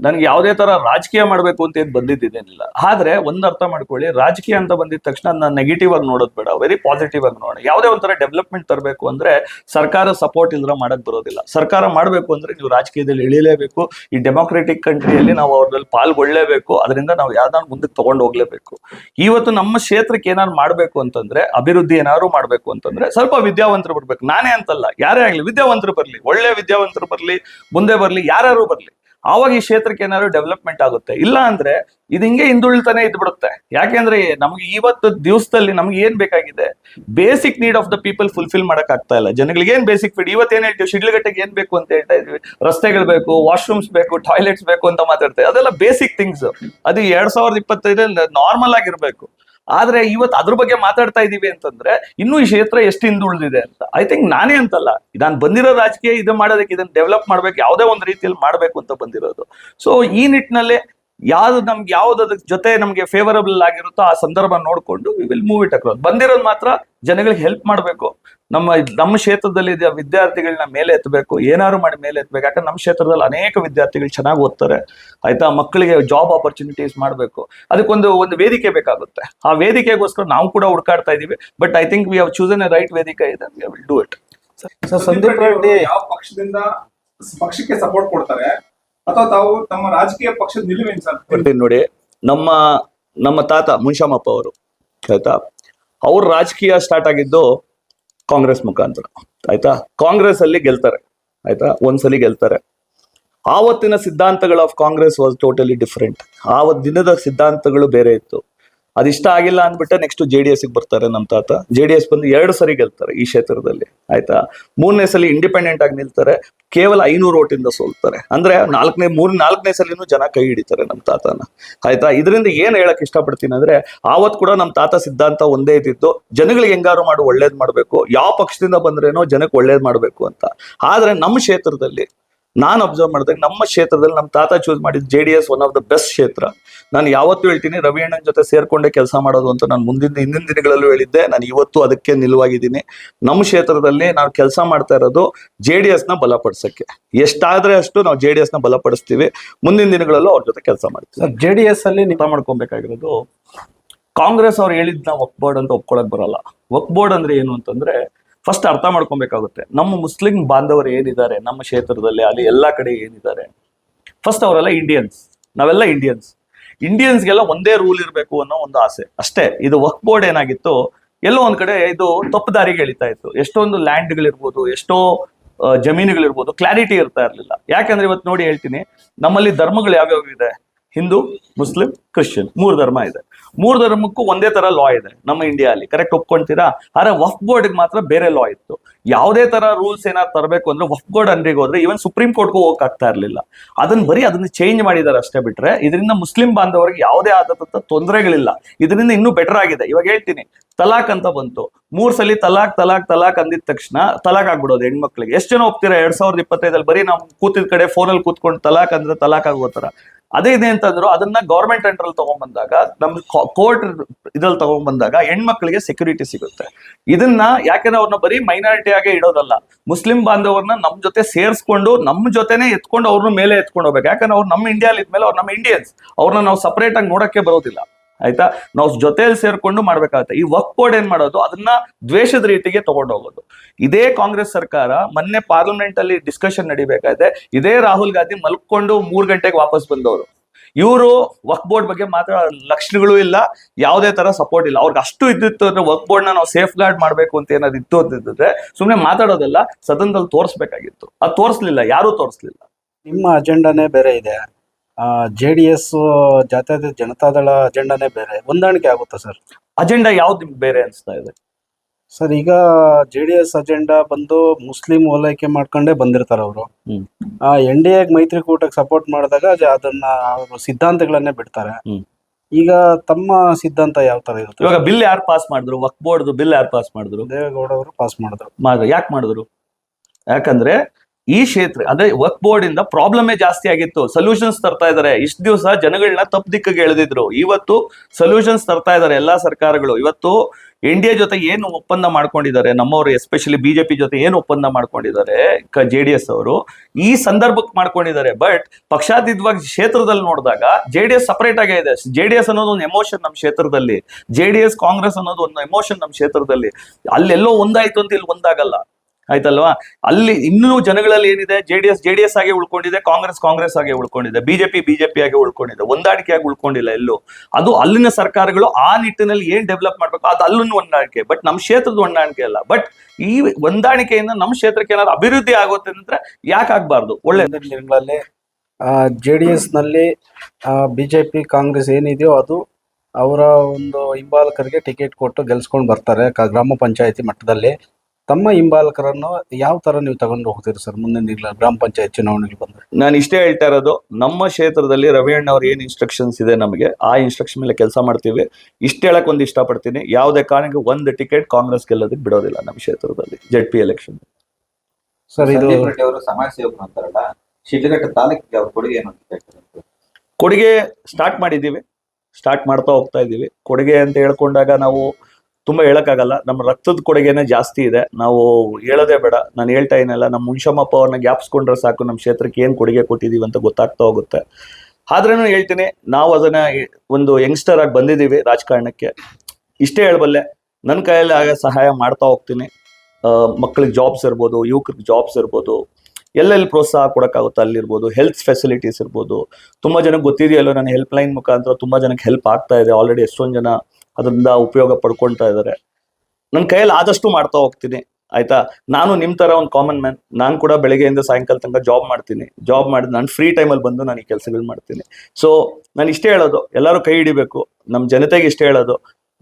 [SPEAKER 2] ನನಗೆ ಯಾವುದೇ ತರ ರಾಜಕೀಯ ಮಾಡಬೇಕು ಅಂತ ಏನು ಬಂದಿದ್ದೇನಿಲ್ಲ. ಆದ್ರೆ ಒಂದ್ ಅರ್ಥ ಮಾಡ್ಕೊಳ್ಳಿ, ರಾಜಕೀಯ ಅಂತ ಬಂದಿದ ತಕ್ಷಣ ನಾನು ನೆಗೆಟಿವ್ ಆಗಿ ನೋಡೋದು ಬೇಡ ವೆರಿ ಪಾಸಿಟಿವ್ ಆಗಿ ನೋಡೋಣ. ಯಾವುದೇ ಒಂಥರ ಡೆವಲಪ್ಮೆಂಟ್ ತರಬೇಕು ಅಂದ್ರೆ ಸರ್ಕಾರ ಸಪೋರ್ಟ್ ಇಲ್ದ್ರೆ ಮಾಡಕ್ ಬರೋದಿಲ್ಲ. ಸರ್ಕಾರ ಮಾಡಬೇಕು ಅಂದ್ರೆ ನೀವು ರಾಜಕೀಯದಲ್ಲಿ ಇಳಿಲೇಬೇಕು. ಈ ಡೆಮೋಕ್ರೆಟಿಕ್ ಕಂಟ್ರಿಯಲ್ಲಿ ನಾವು ಅವ್ರಲ್ಲಿ ಪಾಲ್ಗೊಳ್ಳೇಬೇಕು. ಅದರಿಂದ ನಾವು ಯಾವ್ದಾದ್ರು ಮುಂದಕ್ಕೆ ತಗೊಂಡು ಹೋಗ್ಲೇಬೇಕು. ಇವತ್ತು ನಮ್ಮ ಕ್ಷೇತ್ರಕ್ಕೆ ಏನಾದ್ರು ಮಾಡ್ಬೇಕು ಅಂತಂದ್ರೆ, ಅಭಿವೃದ್ಧಿ ಏನಾದ್ರು ಮಾಡ್ಬೇಕು ಅಂತಂದ್ರೆ ಸ್ವಲ್ಪ ವಿದ್ಯಾವಂತರು ಬರ್ಬೇಕು. ನಾನೇ ಅಂತಲ್ಲ, ಯಾರೇ ಆಗ್ಲಿ ವಿದ್ಯಾವಂತರು ಬರ್ಲಿ, ಒಳ್ಳೆ ವಿದ್ಯಾವಂತರು ಬರ್ಲಿ, ಮುಂದೆ ಬರ್ಲಿ ಯಾರು ಬರ್ಲಿ. ಆವಾಗ ಈ ಕ್ಷೇತ್ರಕ್ಕೆ ಏನಾದ್ರು ಡೆವಲಪ್ಮೆಂಟ್ ಆಗುತ್ತೆ? ಇಲ್ಲ ಅಂದ್ರೆ ಇದು ಹಿಂಗೆ ಹಿಂದುಳಿತಾನೆ ಇದ್ಬಿಡುತ್ತೆ. ಯಾಕೆಂದ್ರೆ ನಮ್ಗೆ ಇವತ್ತು ದಿವಸದಲ್ಲಿ ನಮ್ಗೆ ಏನ್ ಬೇಕಾಗಿದೆ? Basic need of the people fulfil ಮಾಡಕ್ ಆಗ್ತಾ ಇಲ್ಲ. ಜನಗಳಿಗೆ ಏನ್ ಬೇಸಿಕ್ ಫೀಡ್ ಇವತ್ತು ಏನ್ ಹೇಳ್ತೀವಿ? ಶಿಡ್ಲಘಟ್ಟೆಗೆ ಏನ್ ಬೇಕು ಅಂತ ಹೇಳ್ತಾ ಇದೀವಿ. ರಸ್ತೆಗಳು ಬೇಕು ವಾಶ್ರೂಮ್ಸ್ ಬೇಕು ಟಾಯ್ಲೆಟ್ಸ್ ಬೇಕು ಅಂತ ಮಾತಾಡ್ತೇವೆ ಅದೆಲ್ಲ ಬೇಸಿಕ್ ಥಿಂಗ್ಸ್ ಅದು ಎರಡ್ ಸಾವಿರದ ಇಪ್ಪತ್ತೈದರಲ್ಲಿ ನಾರ್ಮಲ್ ಆಗಿರ್ಬೇಕು. ಆದ್ರೆ ಇವತ್ತು ಅದ್ರ ಬಗ್ಗೆ ಮಾತಾಡ್ತಾ ಇದೀವಿ ಅಂತಂದ್ರೆ ಇನ್ನೂ ಈ ಕ್ಷೇತ್ರ ಎಷ್ಟು ಹಿಂದುಳಿದಿದೆ ಅಂತ. ಐ ಥಿಂಕ್ ನಾನೇ ಅಂತಲ್ಲ. ನಾನು ಬಂದಿರೋ ರಾಜಕೀಯ ಇದು ಮಾಡೋದಕ್ಕೆ ಇದನ್ನ ಡೆವಲಪ್ ಮಾಡ್ಬೇಕು, ಯಾವುದೇ ಒಂದು ರೀತಿಯಲ್ಲಿ ಮಾಡ್ಬೇಕು ಅಂತ ಬಂದಿರೋದು. ಸೊ ಈ ನಿಟ್ಟಿನಲ್ಲಿ ಯಾವ್ದು ನಮ್ಗೆ ಯಾವ್ದು ಜೊತೆ ನಮ್ಗೆ ಫೇವರಬಲ್ ಆಗಿರುತ್ತೋ ಆ ಸಂದರ್ಭ ನೋಡ್ಕೊಂಡು we will move it across ಬಂದಿರೋದು ಮಾತ್ರ ಜನಗಳಿಗೆ ಹೆಲ್ಪ್ ಮಾಡಬೇಕು. ನಮ್ಮ ನಮ್ಮ ಕ್ಷೇತ್ರದಲ್ಲಿ ಇದ್ದ ವಿದ್ಯಾರ್ಥಿಗಳನ್ನ ಮೇಲೆ ಎತ್ತಬೇಕು ಏನಾದ್ರು ಮಾಡಿ ಮೇಲೆ ಎತ್ತಬೇಕು. ಯಾಕಂದ್ರೆ ನಮ್ಮ ಕ್ಷೇತ್ರದಲ್ಲಿ ಅನೇಕ ವಿದ್ಯಾರ್ಥಿಗಳು ಚೆನ್ನಾಗಿ ಓದ್ತಾರೆ. ಆಯ್ತಾ? ಮಕ್ಕಳಿಗೆ ಜಾಬ್ ಆಪರ್ಚುನಿಟೀಸ್ ಮಾಡಬೇಕು. ಅದಕ್ಕೊಂದು ಒಂದು ವೇದಿಕೆ ಬೇಕಾಗುತ್ತೆ. ಆ ವೇದಿಕೆಗೋಸ್ಕರ ನಾವು ಕೂಡ ಹುಡುಕಾಡ್ತಾ ಇದೀವಿ. But I think we have chosen a right ವೇದಿಕೆ ಇದೆ we will do it
[SPEAKER 1] sir Sandeep Reddy
[SPEAKER 3] ಯಾವ ಪಕ್ಷದಿಂದ ಪಕ್ಷಕ್ಕೆ ಸಪೋರ್ಟ್ ಕೊಡ್ತಾರೆ? ಅಥವಾ ತಾವು ತಮ್ಮ ರಾಜಕೀಯ ಪಕ್ಷದ ನಿಲುವೇನು ಸರ್?
[SPEAKER 2] ಕೊಡ್ತೀನಿ ನೋಡಿ ನಮ್ಮ ನಮ್ಮ ತಾತ ಮುನ್ಶಾಮಪ್ಪ ಅವರು ಆಯ್ತಾ? ಅವ್ರ ರಾಜಕೀಯ ಸ್ಟಾರ್ಟ್ ಆಗಿದ್ದು ಕಾಂಗ್ರೆಸ್ ಮುಖಾಂತರ, ಆಯ್ತಾ? ಕಾಂಗ್ರೆಸ್ ಅಲ್ಲಿ ಗೆಲ್ತಾರೆ, ಆಯ್ತಾ? ಒಂದ್ಸಲಿ ಗೆಲ್ತಾರೆ. ಆವತ್ತಿನ ಸಿದ್ಧಾಂತಗಳು of Congress was totally different ಆವತ್ ದಿನದ ಸಿದ್ಧಾಂತಗಳು ಬೇರೆ ಇತ್ತು. ಅದಿಷ್ಟ ಆಗಿಲ್ಲ ಅಂದ್ಬಿಟ್ಟು ನೆಕ್ಸ್ಟ್ ಜೆ ಡಿ ಎಸ್ ಬರ್ತಾರೆ ನಮ್ಮ ತಾತ. ಜೆ ಡಿ ಎಸ್ ಬಂದು ಎರಡು ಸರಿ ಗೆಲ್ತಾರೆ ಈ ಕ್ಷೇತ್ರದಲ್ಲಿ, ಆಯ್ತಾ? ಮೂರನೇ ಸಲ ಇಂಡಿಪೆಂಡೆಂಟ್ ಆಗಿ ನಿಲ್ತಾರೆ, ಕೇವಲ ಐನೂರು ಓಟಿಂದ ಸೋಲ್ತಾರೆ. ಅಂದ್ರೆ ನಾಲ್ಕನೇ, ಮೂರ್, ನಾಲ್ಕನೇ ಸಲಿನೂ ಜನ ಕೈ ಹಿಡಿತಾರೆ ನಮ್ಮ ತಾತನ, ಆಯ್ತಾ? ಇದರಿಂದ ಏನ್ ಹೇಳಕ್ ಇಷ್ಟಪಡ್ತೀನಿ ಅಂದ್ರೆ, ಆವತ್ ಕೂಡ ನಮ್ಮ ತಾತ ಸಿದ್ಧಾಂತ ಒಂದೇ ಇದ್ದಿತ್ತು ಜನಗಳಿಗೆ ಹೆಂಗಾರು ಮಾಡಿ, ಒಳ್ಳೇದ್ ಮಾಡ್ಬೇಕು. ಯಾವ ಪಕ್ಷದಿಂದ ಬಂದ್ರೇನೋ ಜನಕ್ಕೆ ಒಳ್ಳೇದ್ ಮಾಡ್ಬೇಕು ಅಂತ. ಆದ್ರೆ ನಮ್ಮ ಕ್ಷೇತ್ರದಲ್ಲಿ ನಾನು ಅಬ್ಸರ್ವ್ ಮಾಡಿದಾಗ ನಮ್ಮ ಕ್ಷೇತ್ರದಲ್ಲಿ ನಮ್ಮ ತಾತ ಚೂಸ್ ಮಾಡಿದ J D S one of the best ಕ್ಷೇತ್ರ. ನಾನು ಯಾವತ್ತೂ ಹೇಳ್ತೀನಿ ರವಿ ಅಣ್ಣನ ಜೊತೆ ಸೇರ್ಕೊಂಡೇ ಕೆಲಸ ಮಾಡೋದು ಅಂತ ನಾನು ಮುಂದಿನ, ಹಿಂದಿನ ದಿನಗಳಲ್ಲೂ ಹೇಳಿದ್ದೆ. ನಾನು ಇವತ್ತು ಅದಕ್ಕೆ ನಿಲುವಾಗಿದ್ದೀನಿ. ನಮ್ಮ ಕ್ಷೇತ್ರದಲ್ಲಿ ನಾವು ಕೆಲಸ ಮಾಡ್ತಾ ಇರೋದು ಜೆ ಡಿ ಎಸ್ನ ಬಲಪಡಿಸೋಕ್ಕೆ. ಎಷ್ಟಾದ್ರೆ ಅಷ್ಟು ನಾವು ಜೆ ಡಿ ಎಸ್ನ ಬಲಪಡಿಸ್ತೀವಿ. ಮುಂದಿನ ದಿನಗಳಲ್ಲೂ ಅವ್ರ ಜೊತೆ ಕೆಲಸ ಮಾಡ್ತೀವಿ.
[SPEAKER 1] ಜೆ ಡಿ ಎಸ್ ಅಲ್ಲಿ
[SPEAKER 2] ನಿಮ್ಮ ಮಾಡ್ಕೊಬೇಕಾಗಿರೋದು, ಕಾಂಗ್ರೆಸ್ ಅವ್ರು ಹೇಳಿದ್ನ ವಕ್ ಬೋರ್ಡ್ ಅಂತ ಒಪ್ಕೊಳಕ್ ಬರಲ್ಲ. ವಕ್ ಬೋರ್ಡ್ ಅಂದ್ರೆ ಏನು ಅಂತಂದ್ರೆ ಫಸ್ಟ್ ಅರ್ಥ ಮಾಡ್ಕೊಬೇಕಾಗುತ್ತೆ. ನಮ್ಮ ಮುಸ್ಲಿಂ ಬಾಂಧವರು ಏನಿದ್ದಾರೆ, ನಮ್ಮ ಕ್ಷೇತ್ರದಲ್ಲಿ, ಅಲ್ಲಿ ಎಲ್ಲಾ ಕಡೆ ಏನಿದ್ದಾರೆ? ಫಸ್ಟ್ ಅವರೆಲ್ಲ ಇಂಡಿಯನ್ಸ್ ನಾವೆಲ್ಲ ಇಂಡಿಯನ್ಸ್ ಇಂಡಿಯನ್ಸ್ಗೆಲ್ಲ ಒಂದೇ ರೂಲ್ ಇರಬೇಕು ಅನ್ನೋ ಒಂದು ಆಸೆ. ಅಷ್ಟೇ, ಇದು ವಕ್ ಬೋರ್ಡ್ ಏನಾಗಿತ್ತು, ಎಲ್ಲೋ ಒಂದ್ ಕಡೆ ಇದು ತಪ್ಪು ದಾರಿಗೆ ಎಳಿತಾ ಇತ್ತು. ಎಷ್ಟೊಂದು ಲ್ಯಾಂಡ್ಗಳಿರ್ಬೋದು ಎಷ್ಟೋ ಜಮೀನುಗಳಿರ್ಬೋದು ಕ್ಲಾರಿಟಿ ಇರ್ತಾ ಇರ್ಲಿಲ್ಲ. ಯಾಕಂದ್ರೆ ಇವತ್ತು ನೋಡಿ ಹೇಳ್ತೀನಿ, ನಮ್ಮಲ್ಲಿ ಧರ್ಮಗಳು ಯಾವ್ಯಾವ ಇದೆ? Hindu, Muslim, Christian. ಮೂರು ಧರ್ಮ ಇದೆ. ಮೂರು ಧರ್ಮಕ್ಕೂ ಒಂದೇ ತರ ಲಾ ಇದೆ ನಮ್ಮ ಇಂಡಿಯಾದಲ್ಲಿ ಕರೆಕ್ಟ್ ಒಪ್ಕೊಂತೀರಾ? ಆದ್ರೆ ವಫ್ ಬೋರ್ಡ್ ಮಾತ್ರ ಬೇರೆ ಲಾ ಇತ್ತು. ಯಾವುದೇ ತರ ರೂಲ್ಸ್ ಏನಾದ್ರು ತರಬೇಕು ಅಂದ್ರೆ ವಫ್ ಬೋರ್ಡ್ ಅಂಡ್ರಿಗೆ ಹೋದ್ರೆ ಈವನ್ ಸುಪ್ರೀಂ ಕೋರ್ಟ್ಗೂ ಹೋಗಕ್ ಆಗ್ತಾ ಇರಲಿಲ್ಲ. ಅದನ್ನ ಬರೀ ಅದನ್ನ ಚೇಂಜ್ ಮಾಡಿದಾರೆ ಅಷ್ಟೇ ಬಿಟ್ರೆ ಇದರಿಂದ ಮುಸ್ಲಿಂ ಬಾಂಧವರಿಗೆ ಯಾವುದೇ ಆದಂತ ತೊಂದರೆಗಳಿಲ್ಲ. ಇದರಿಂದ ಇನ್ನೂ ಬೆಟರ್ ಆಗಿದೆ. ಇವಾಗ ಹೇಳ್ತೀನಿ. ತಲಾಕ್ ಅಂತ ಬಂತು. ಮೂರ್ ಸಲ ತಲಾಕ್ ತಲಾಕ್ ತಲಾಕ್ ಅಂದಿದ ತಕ್ಷಣ ತಲಾಕ್ ಆಗ್ಬಿಡೋದು ಹೆಣ್ಮಕ್ಳಿಗೆ. ಎಷ್ಟು ಜನ ಹೋಗ್ತೀರಾ ಎರಡ್ ಸಾವಿರದ ಇಪ್ಪತ್ತೈದಲ್ಲಿ ಬರೀ ನಾವು ಕೂತಿದ ಕಡೆ ಫೋನಲ್ಲಿ ಕೂತ್ಕೊಂಡು ತಲಾಕ್ ಅಂದ್ರೆ ತಲಾಕ್ ಆಗೋತರ. ಅದೇ ಇದೆ ಅಂತಂದ್ರು, ಅದನ್ನ ಗೌರ್ಮೆಂಟ್ ಅಂಡರ್ ಅಲ್ಲಿ ತಗೊಂಡ್ಬಂದಾಗ, ನಮ್ ಕೋರ್ಟ್ ಇದ್ರಲ್ಲಿ ತಗೊಂಡ್ಬಂದಾಗ ಹೆಣ್ಮಕ್ಳಿಗೆ ಸೆಕ್ಯೂರಿಟಿ ಸಿಗುತ್ತೆ. ಇದನ್ನ ಯಾಕಂದ್ರೆ ಅವ್ರನ್ನ ಬರೀ ಮೈನಾರಿಟಿ ಆಗಿ ಇಡೋದಲ್ಲ, ಮುಸ್ಲಿಂ ಬಾಂಧವರನ್ನ ನಮ್ ಜೊತೆ ಸೇರಿಸ್ಕೊಂಡು, ನಮ್ ಜೊತೆನೆ ಎತ್ಕೊಂಡು ಅವ್ರನ್ನ ಮೇಲೆ ಎತ್ಕೊಂಡು ಹೋಗ್ಬೇಕು. ಯಾಕಂದ್ರೆ ಅವ್ರು ನಮ್ಮ ಇಂಡಿಯಾಲಿ ಇದ್ಮೇಲೆ ಅವ್ರು ನಮ್ಮ ಇಂಡಿಯನ್ಸ್ ಅವ್ರನ್ನ ನಾವು ಸಪರೇಟ್ ಆಗಿ ನೋಡಕ್ಕೆ ಬರೋದಿಲ್ಲ. ಆಯ್ತಾ? ನಾವು ಜೊತೆಯಲ್ಲಿ ಸೇರ್ಕೊಂಡು ಮಾಡ್ಬೇಕಾಗತ್ತೆ. ಈ ವಕ್ ಬೋರ್ಡ್ ಏನ್ ಮಾಡೋದು? ಅದನ್ನ ದ್ವೇಷದ ರೀತಿಗೆ ತಗೊಂಡು ಹೋಗೋದು. ಇದೇ ಕಾಂಗ್ರೆಸ್ ಸರ್ಕಾರ ಮೊನ್ನೆ ಪಾರ್ಲಿಮೆಂಟ್ ಅಲ್ಲಿ ಡಿಸ್ಕಷನ್ ನಡಿಬೇಕಾಯ್ತೆ. ಇದೇ ರಾಹುಲ್ ಗಾಂಧಿ ಮಲ್ಕೊಂಡು ಮೂರ್ ಗಂಟೆಗೆ ವಾಪಸ್ ಬಂದವರು. ಇವರು ವಕ್ ಬೋರ್ಡ್ ಬಗ್ಗೆ ಮಾತ್ರ ಲಕ್ಷಣಗಳು ಇಲ್ಲ, ಯಾವುದೇ ತರ ಸಪೋರ್ಟ್ ಇಲ್ಲ. ಅವ್ರಿಗೆ ಅಷ್ಟು ಇದ್ದಿತ್ತು ಅಂದ್ರೆ ವಕ್ ಬೋರ್ಡ್ನ ನಾವು ಸೇಫ್ ಗಾರ್ಡ್ ಮಾಡ್ಬೇಕು ಅಂತ ಏನಾದ್ರು ಇತ್ತು ಅಂತಿದ್ರೆ ಸುಮ್ನೆ ಮಾತಾಡೋದಲ್ಲ, ಸದನದಲ್ಲಿ ತೋರಿಸ್ಬೇಕಾಗಿತ್ತು. ಅದು ತೋರಿಸ್ಲಿಲ್ಲ, ಯಾರು ತೋರಿಸ್ಲಿಲ್ಲ.
[SPEAKER 1] ನಿಮ್ಮ ಅಜೆಂಡಾನೇ ಬೇರೆ ಇದೆ. ಜೆ ಡಿ ಎಸ್ ಜಾತ್ಯತೀತ ಜನತಾದಳ ಅಜೆಂಡಾನೇ ಬೇರೆ. ಹೊಂದಾಣಿಕೆ ಆಗುತ್ತಾ ಸರ್?
[SPEAKER 2] ಅಜೆಂಡಾ ಯಾವ್ದು ನಿಮ್ಗೆ ಬೇರೆ ಅನಿಸ್ತಾ ಇದೆ?
[SPEAKER 1] ಸರ್ ಈಗ ಜೆ ಡಿ ಎಸ್ ಅಜೆಂಡಾ ಬಂದು ಮುಸ್ಲಿಂ ಓಲೈಕೆ ಮಾಡ್ಕೊಂಡೇ ಬಂದಿರ್ತಾರೆ ಅವರು.
[SPEAKER 2] ಆ
[SPEAKER 1] ಎನ್ ಡಿ ಮೈತ್ರಿ ಮೈತ್ರಿಕೂಟಕ್ಕೆ ಸಪೋರ್ಟ್ ಮಾಡಿದಾಗ ಅದನ್ನ ಅವರು ಸಿದ್ಧಾಂತಗಳನ್ನೇ ಬಿಡ್ತಾರೆ. ಈಗ ತಮ್ಮ ಸಿದ್ಧಾಂತ ಯಾವ ತರ ಇರುತ್ತೆ?
[SPEAKER 2] ಇವಾಗ ಬಿಲ್ ಯಾರು ಪಾಸ್ ಮಾಡಿದ್ರು? ವಕ್ ಬೋರ್ಡ್ ಬಿಲ್ ಯಾರು ಪಾಸ್ ಮಾಡಿದ್ರು?
[SPEAKER 1] ದೇವೇಗೌಡ ಅವರು ಪಾಸ್ ಮಾಡಿದ್ರು.
[SPEAKER 2] ಮಾಡಿದ್ರು ಯಾಕೆ ಮಾಡಿದ್ರು? ಯಾಕಂದ್ರೆ ಈ ಕ್ಷೇತ್ರ, ಅಂದ್ರೆ ವರ್ಕ್ ಬೋರ್ಡ್ ಇಂದ ಪ್ರಾಬ್ಲಮೇ ಜಾಸ್ತಿ ಆಗಿತ್ತು. ಸೊಲ್ಯೂಷನ್ಸ್ ತರ್ತಾ ಇದಾರೆ. ಇಷ್ಟು ದಿವಸ ಜನಗಳನ್ನ ತಪ್ಪು ದಿಕ್ಕಿಗೆ ಎಳೆದಿದ್ರು. ಇವತ್ತು ಸೊಲ್ಯೂಷನ್ಸ್ ತರ್ತಾ ಇದಾರೆ ಎಲ್ಲಾ ಸರ್ಕಾರಗಳು. ಇವತ್ತು ಇಂಡಿಯಾ ಜೊತೆ ಏನು ಒಪ್ಪಂದ ಮಾಡ್ಕೊಂಡಿದ್ದಾರೆ? ನಮ್ಮವರು ಎಸ್ಪೆಷಲಿ ಬಿಜೆಪಿ ಜೊತೆ ಏನು ಒಪ್ಪಂದ ಮಾಡ್ಕೊಂಡಿದ್ದಾರೆ? ಜೆ ಡಿ ಎಸ್ ಅವರು. ಈ ಸಂದರ್ಭಕ್ಕೆ ಮಾಡ್ಕೊಂಡಿದ್ದಾರೆ. ಬಟ್ ಪಕ್ಷಾತೀತವಾಗಿ ಕ್ಷೇತ್ರದಲ್ಲಿ ನೋಡಿದಾಗ ಜೆ ಡಿ ಎಸ್ ಸಪರೇಟ್ ಆಗೇ ಇದೆ. ಜೆ ಡಿ ಎಸ್ ಅನ್ನೋದು ಒಂದು ಎಮೋಷನ್ ನಮ್ಮ ಕ್ಷೇತ್ರದಲ್ಲಿ. ಜೆ ಡಿ ಎಸ್ ಕಾಂಗ್ರೆಸ್ ಅನ್ನೋದು ಒಂದು ಎಮೋಷನ್ ನಮ್ಮ ಕ್ಷೇತ್ರದಲ್ಲಿ. ಅಲ್ಲೆಲ್ಲೋ ಒಂದಾಯ್ತು ಅಂತ ಇಲ್ಲಿ ಒಂದಾಗಲ್ಲ. ಆಯ್ತಲ್ವಾ? ಅಲ್ಲಿ ಇನ್ನೂ ಜನಗಳಲ್ಲಿ ಏನಿದೆ? J D S J D S ಆಗಿ ಉಳ್ಕೊಂಡಿದೆ, ಕಾಂಗ್ರೆಸ್ ಕಾಂಗ್ರೆಸ್ ಆಗಿ ಉಳ್ಕೊಂಡಿದೆ ಬಿಜೆಪಿ ಬಿಜೆಪಿ ಆಗಿ ಉಳ್ಕೊಂಡಿದೆ, ಹೊಂದಾಣಿಕೆಯಾಗಿ ಉಳ್ಕೊಂಡಿಲ್ಲ ಎಲ್ಲೂ. ಅದು ಅಲ್ಲಿನ ಸರ್ಕಾರಗಳು ಆ ನಿಟ್ಟಿನಲ್ಲಿ ಏನ್ ಡೆವಲಪ್ ಮಾಡ್ಬೇಕು ಅದು ಅಲ್ಲೂ ಹೊಂದಾಣಿಕೆ ಬಟ್ ನಮ್ಮ ಕ್ಷೇತ್ರದ ಹೊಂದಾಣಿಕೆ ಅಲ್ಲ. ಬಟ್ ಈ ಹೊಂದಾಣಿಕೆಯಿಂದ ನಮ್ಮ ಕ್ಷೇತ್ರಕ್ಕೆ ಏನಾದ್ರು ಅಭಿವೃದ್ಧಿ ಆಗುತ್ತೆ ಅಂದ್ರೆ ಯಾಕೆ ಆಗ್ಬಾರ್ದು? ಒಳ್ಳೆ
[SPEAKER 1] ದಿನಗಳಲ್ಲಿ ಜೆ ಡಿ ಎಸ್ನಲ್ಲಿ ಬಿಜೆಪಿ ಕಾಂಗ್ರೆಸ್ ಏನಿದೆಯೋ ಅದು ಅವರ ಒಂದು ಹಿಂಬಾಲಕರಿಗೆ ಟಿಕೆಟ್ ಕೊಟ್ಟು ಗೆಲ್ಸ್ಕೊಂಡು ಬರ್ತಾರೆ ಗ್ರಾಮ ಪಂಚಾಯತಿ ಮಟ್ಟದಲ್ಲಿ. ತಮ್ಮ ಹಿಂಬಾಲಕರನ್ನು ಯಾವ ತರ ನೀವು ತಗೊಂಡು ಹೋಗ್ತೀರಿ ಸರ್ ಮುಂದಿನ ದಿನಗಳಲ್ಲಿ ಗ್ರಾಮ ಪಂಚಾಯತ್ ಚುನಾವಣೆಗೆ ಬಂದ್ರೆ?
[SPEAKER 2] ನಾನು ಇಷ್ಟೇ ಹೇಳ್ತಾ ಇರೋದು ನಮ್ಮ ಕ್ಷೇತ್ರದಲ್ಲಿ ರವಿ ಅಣ್ಣ ಅವ್ರ ಏನ್ ಇನ್ಸ್ಟ್ರಕ್ಷನ್ಸ್ ಇದೆ ನಮಗೆ ಆ ಇನ್ಸ್ಟ್ರಕ್ಷನ್ ಮೇಲೆ ಕೆಲಸ ಮಾಡ್ತೀವಿ. ಇಷ್ಟ ಹೇಳಕ್ ಒಂದು ಇಷ್ಟಪಡ್ತೀನಿ. ಯಾವುದೇ ಕಾರಣಕ್ಕೆ ಒಂದು ಟಿಕೆಟ್ ಕಾಂಗ್ರೆಸ್ ಗೆಲ್ಲೋದಕ್ಕೆ ಬಿಡೋದಿಲ್ಲ ನಮ್ಮ ಕ್ಷೇತ್ರದಲ್ಲಿ ಜೆಡ್ ಪಿ ಎಲೆಕ್ಷನ್
[SPEAKER 1] ಸರ್ ಇದು
[SPEAKER 4] ಸಂದೀಪ್ ರೆಡ್ಡಿ ಅವರು ಸಮಾಜ ಸೇವಕರು ಅಂತಾರಲ್ಲ ಶಿಡ್ಲಘಟ್ಟ ತಾಲೂಕಿಗೆ ಅವ್ರ ಕೊಡುಗೆ ಏನು ಅಂತ ಕೇಳ್ತಾರೆ
[SPEAKER 2] ಕೊಡುಗೆ ಸ್ಟಾರ್ಟ್ ಮಾಡಿದ್ದೀವಿ. ಸ್ಟಾರ್ಟ್ ಮಾಡ್ತಾ ಹೋಗ್ತಾ ಇದ್ದೀವಿ. ಕೊಡುಗೆ ಅಂತ ಹೇಳ್ಕೊಂಡಾಗ ನಾವು ತುಂಬಾ ಹೇಳಕ್ಕಾಗಲ್ಲ. ನಮ್ಮ ರಕ್ತದ ಕೊಡುಗೆನೇ ಜಾಸ್ತಿ ಇದೆ. ನಾವು ಹೇಳೋದೇ ಬೇಡ. ನಾನು ಹೇಳ್ತಾ ಏನಲ್ಲ ನಮ್ಮ ಮುನ್ಷಮ್ಮಪ್ಪ ಅವ್ರನ್ನ ಜ್ಞಾಪಿಸ್ಕೊಂಡ್ರೆ ಸಾಕು ನಮ್ಮ ಕ್ಷೇತ್ರಕ್ಕೆ ಏನು ಕೊಡುಗೆ ಕೊಟ್ಟಿದ್ದೀವಿ ಅಂತ ಗೊತ್ತಾಗ್ತಾ ಹೋಗುತ್ತೆ. ಆದ್ರೂ ಹೇಳ್ತೀನಿ, ನಾವು ಅದನ್ನ ಒಂದು ಯಂಗ್ಸ್ಟರ್ ಆಗಿ ಬಂದಿದ್ದೀವಿ ರಾಜಕಾರಣಕ್ಕೆ. ಇಷ್ಟೇ ಹೇಳಬಲ್ಲೆ ನನ್ನ ಕೈಯಲ್ಲಿ ಆಗ ಸಹಾಯ ಮಾಡ್ತಾ ಹೋಗ್ತೀನಿ. ಮಕ್ಕಳಿಗೆ ಜಾಬ್ಸ್ ಇರ್ಬೋದು, ಯುವಕರಿಗೆ ಜಾಬ್ಸ್ ಇರ್ಬೋದು. ಎಲ್ಲೆಲ್ಲಿ ಪ್ರೋತ್ಸಾಹ ಕೊಡೋಕ್ಕಾಗುತ್ತೆ ಅಲ್ಲಿರ್ಬೋದು. ಹೆಲ್ತ್ ಫೆಸಿಲಿಟೀಸ್ ಇರ್ಬೋದು. ತುಂಬ ಜನಕ್ಕೆ ಗೊತ್ತಿದೆಯಲ್ಲೋ, ನನ್ನ ಹೆಲ್ಪ್ ಲೈನ್ ಮುಖಾಂತರ ತುಂಬ ಜನಕ್ಕೆ ಹೆಲ್ಪ್ ಆಗ್ತಾ ಇದೆ. ಆಲ್ರೆಡಿ ಎಷ್ಟೊಂದು ಜನ ಅದರಿಂದ ಉಪಯೋಗ ಪಡ್ಕೊಳ್ತಾ ಇದ್ದಾರೆ. ನನ್ನ ಕೈಯಲ್ಲಿ ಆದಷ್ಟು ಮಾಡ್ತಾ ಹೋಗ್ತೀನಿ, ಆಯ್ತಾ? ನಾನು ನಿಮ್ ತರ ಒಂದು ಕಾಮನ್ ಮ್ಯಾನ್ ನಾನು ಕೂಡ ಬೆಳಗ್ಗೆಯಿಂದ ಸಾಯಂಕಾಲ ತನಕ ಜಾಬ್ ಮಾಡ್ತೀನಿ. ಜಾಬ್ ಮಾಡಿ ನಾನು ಫ್ರೀ ಟೈಮಲ್ಲಿ ಬಂದು ನಾನು ಈ ಕೆಲಸಗಳು ಮಾಡ್ತೀನಿ. ಸೊ ನಾನು ಇಷ್ಟೇ ಹೇಳೋದು, ಎಲ್ಲರೂ ಕೈ ಹಿಡಿಬೇಕು. ನಮ್ಮ ಜನತೆಗೆ ಇಷ್ಟೇ ಹೇಳೋದು.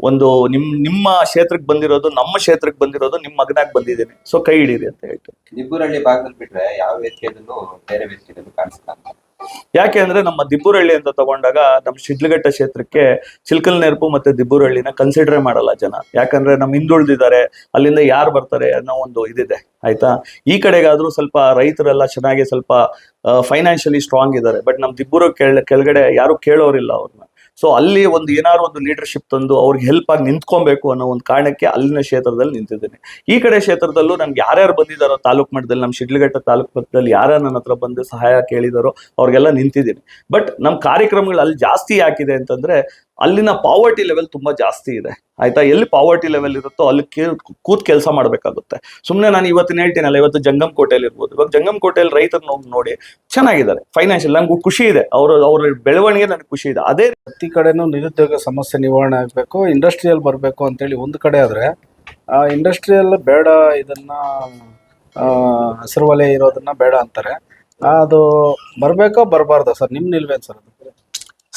[SPEAKER 2] ಒಂದು ನಿಮ್, ನಿಮ್ಮ ಕ್ಷೇತ್ರಕ್ಕೆ ಬಂದಿರೋದು, ನಮ್ಮ ಕ್ಷೇತ್ರಕ್ಕೆ ಬಂದಿರೋದು ನಿಮ್ಮ ಮಗನಾಗ್ ಬಂದಿದ್ದೀನಿ. ಸೊ ಕೈ ಹಿಡೀರಿ ಅಂತ ಹೇಳ್ತೀನಿ.
[SPEAKER 4] ದಿಬ್ಬೂರಹಳ್ಳಿ ಭಾಗದಲ್ಲಿ ಬಿಟ್ರೆ ಯಾವ ವೇದಿಕೆಯಲ್ಲೂ ಬೇರೆ ವೇದಿಕೆಯಲ್ಲೂ ಕಾಣಿಸ್ತಾ.
[SPEAKER 2] ಯಾಕೆ ಅಂದ್ರೆ ನಮ್ಮ ದಿಬ್ಬುರಳ್ಳಿ ಅಂತ ತಗೊಂಡಾಗ ನಮ್ಮ ಶಿಡ್ಲಘಟ್ಟ ಕ್ಷೇತ್ರಕ್ಕೆ ಚಿಲ್ಕಲ್ ನೆರಪು ಮತ್ತೆ ದಿಬ್ಬುರಳ್ಳಿನ ಕನ್ಸಿಡರ್ ಮಾಡಲ್ಲ ಜನ. ಯಾಕಂದ್ರೆ ನಮ್ಮ ಹಿಂದುಳಿದಿದ್ದಾರೆ, ಅಲ್ಲಿಂದ ಯಾರು ಬರ್ತಾರೆ ಅನ್ನೋ ಒಂದು ಇದಿದೆ, ಆಯ್ತಾ? ಈ ಕಡೆಗಾದ್ರೂ ಸ್ವಲ್ಪ ರೈತರೆಲ್ಲ ಚೆನ್ನಾಗಿ ಸ್ವಲ್ಪ ಫೈನಾನ್ಷಿಯಲಿ ಸ್ಟ್ರಾಂಗ್ ಇದ್ದಾರೆ. ಬಟ್ ನಮ್ ದಿಬ್ಬುರ ಕೆಳ, ಕೆಳಗಡೆ ಯಾರು ಕೇಳೋರಿಲ್ಲ ಅವ್ರನ್ನ ಸೊ ಅಲ್ಲಿ ಒಂದು ಏನಾದ್ರು ಒಂದು ಲೀಡರ್ಶಿಪ್ ತಂದು ಅವ್ರಿಗೆ ಹೆಲ್ಪ್ ಆಗಿ ನಿಂತ್ಕೊಬೇಕು ಅನ್ನೋ ಒಂದು ಕಾರಣಕ್ಕೆ ಅಲ್ಲಿನ ಕ್ಷೇತ್ರದಲ್ಲಿ ನಿಂತಿದ್ದೇನೆ. ಈ ಕಡೆ ಕ್ಷೇತ್ರದಲ್ಲೂ ನಮ್ಗೆ ಯಾರ್ಯಾರು ಬಂದಿದ್ದಾರೋ ತಾಲೂಕು ಮಟ್ಟದಲ್ಲಿ ನಮ್ಮ ಶಿಡ್ಲಘಟ್ಟ ತಾಲೂಕು ಮಟ್ಟದಲ್ಲಿ ಯಾರ್ಯಾರು ನನ್ನ ಹತ್ರ ಬಂದು ಸಹಾಯ ಕೇಳಿದಾರೋ ಅವ್ರಿಗೆಲ್ಲ ನಿಂತಿದ್ದೀನಿ. ಬಟ್ ನಮ್ಮ ಕಾರ್ಯಕ್ರಮಗಳು ಅಲ್ಲಿ ಜಾಸ್ತಿ ಯಾಕಿದೆ ಅಂತಂದ್ರೆ ಅಲ್ಲಿನ ಪಾವರ್ಟಿ ಲೆವೆಲ್ ತುಂಬಾ ಜಾಸ್ತಿ ಇದೆ. ಆಯ್ತಾ? ಎಲ್ಲಿ ಪಾವರ್ಟಿ ಲೆವೆಲ್ ಇರುತ್ತೋ ಅಲ್ಲಿ ಕೂತ್ ಕೆಲಸ ಮಾಡಬೇಕಾಗುತ್ತೆ. ಸುಮ್ಮನೆ ನಾನು ಇವತ್ತಿನ ಹೇಳ್ತೀನಲ್ಲ, ಇವತ್ತು ಜಂಗಮ್ ಕೋಟೆಯಲ್ಲಿ ಇರ್ಬೋದು. ಇವಾಗ ಜಂಗಮ್ ಕೋಟೆಯಲ್ಲಿ ರೈತರನ್ನ ಹೋಗಿ ನೋಡಿ ಚೆನ್ನಾಗಿದ್ದಾರೆ. ಫೈನಾನ್ಷಿಯಲ್ ನಂಗೆ ಖುಷಿ ಇದೆ. ಅವ್ರ ಅವ್ರ ಬೆಳವಣಿಗೆ ನನಗೆ ಖುಷಿ ಇದೆ. ಅದೇ
[SPEAKER 1] ಪ್ರತಿ ಕಡೆನೂ ನಿರುದ್ಯೋಗ ಸಮಸ್ಯೆ ನಿವಾರಣೆ ಆಗಬೇಕು ಇಂಡಸ್ಟ್ರಿಯಲ್ ಬರಬೇಕು ಅಂತೇಳಿ ಒಂದು ಕಡೆ ಆದರೆ ಇಂಡಸ್ಟ್ರಿಯಲ್ ಬೇಡ ಇದನ್ನ ಹಸಿರು ವಲಯ ಇರೋದನ್ನ ಬೇಡ ಅಂತಾರೆ. ಅದು ಬರಬೇಕೋ ಬರಬಾರ್ದ ಸರ್? ನಿಮ್ಮ ನಿಲ್ವೇನು ಸರ್ ಅದು?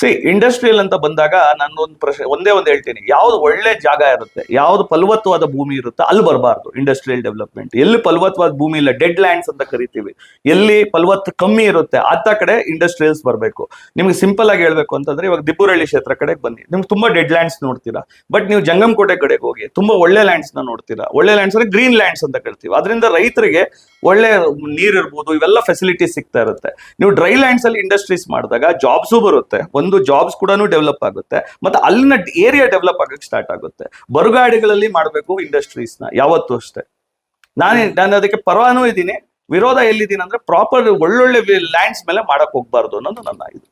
[SPEAKER 2] ಸಿ ಇಂಡಸ್ಟ್ರಿಯಲ್ ಅಂತ ಬಂದಾಗ ನಾನು ಒಂದು ಪ್ರಶ್ನೆ, ಒಂದೇ ಒಂದು ಹೇಳ್ತೀನಿ. ಯಾವ್ದು ಒಳ್ಳೆ ಜಾಗ ಇರುತ್ತೆ, ಯಾವ್ದು ಫಲವತ್ತವಾದ ಭೂಮಿ ಇರುತ್ತೆ ಅಲ್ಲಿ ಬರಬಾರ್ದು ಇಂಡಸ್ಟ್ರಿಯಲ್ ಡೆವಲಪ್ಮೆಂಟ್ ಎಲ್ಲಿ ಫಲವತ್ವಾದ ಭೂಮಿ ಇಲ್ಲ ಡೆಡ್ ಲ್ಯಾಂಡ್ಸ್ ಅಂತ ಕರಿತೀವಿ. ಎಲ್ಲಿ ಫಲವತ್ತ ಕಮ್ಮಿ ಇರುತ್ತೆ ಅಂತ ಕಡೆ ಇಂಡಸ್ಟ್ರಿಯಲ್ಸ್ ಬರಬೇಕು. ನಿಮ್ಗೆ ಸಿಂಪಲ್ ಆಗಿ ಹೇಳ್ಬೇಕು ಅಂತಂದ್ರೆ, ಇವಾಗ ದಿಬ್ಬುರಳ್ಳಿ ಕ್ಷೇತ್ರ ಕಡೆಗೆ ಬನ್ನಿ. ನಿಮ್ಗೆ ತುಂಬಾ ಡೆಡ್ ಲ್ಯಾಂಡ್ಸ್ ನೋಡ್ತೀರಾ. ಬಟ್ ನೀವು ಜಂಗಮಕೋಟೆ ಕಡೆಗೆ ಹೋಗಿ, ತುಂಬಾ ಒಳ್ಳೆ ಲ್ಯಾಂಡ್ಸ್ನ ನೋಡ್ತೀರಾ. ಒಳ್ಳೆ ಲ್ಯಾಂಡ್ಸ್ ಅಂದ್ರೆ ಗ್ರೀನ್ ಲ್ಯಾಂಡ್ಸ್ ಅಂತ ಕರಿತೀವಿ. ಅದರಿಂದ ರೈತರಿಗೆ ಒಳ್ಳೆ ನೀರ್ ಇರ್ಬೋದು, ಇವೆಲ್ಲ ಫೆಸಿಲಿಟೀಸ್ ಸಿಗ್ತಾ ಇರುತ್ತೆ. ನೀವು ಡ್ರೈ ಲ್ಯಾಂಡ್ಸ್ ಅಲ್ಲಿ ಇಂಡಸ್ಟ್ರೀಸ್ ಮಾಡಿದಾಗ ಜಾಬ್ಸು ಬರುತ್ತೆ. ಒಂದು ಜಾಬ್ಸ್ ಕೂಡ ಡೆವಲಪ್ ಆಗುತ್ತೆ. ಮತ್ತೆ ಅಲ್ಲಿನ ಏರಿಯಾ ಡೆವಲಪ್ ಆಗಕ್ಕೆ ಸ್ಟಾರ್ಟ್ ಆಗುತ್ತೆ. ಬರುಗಾಡಿಗಳಲ್ಲಿ ಮಾಡಬೇಕು ಇಂಡಸ್ಟ್ರೀಸ್ನ ಯಾವತ್ತೂ ಅಷ್ಟೇ. ನಾನೇ ನಾನು ಅದಕ್ಕೆ ಪರವಾನೂ ಇದ್ದೀನಿ. ವಿರೋಧ ಎಲ್ಲಿದ್ದೀನಿ ಅಂದ್ರೆ ಪ್ರಾಪರ್ ಒಳ್ಳೊಳ್ಳೆ ಲ್ಯಾಂಡ್ಸ್ ಮೇಲೆ ಮಾಡಕ್ ಹೋಗ್ಬಾರ್ದು ಅನ್ನೋದು ನನ್ನ ಇದು.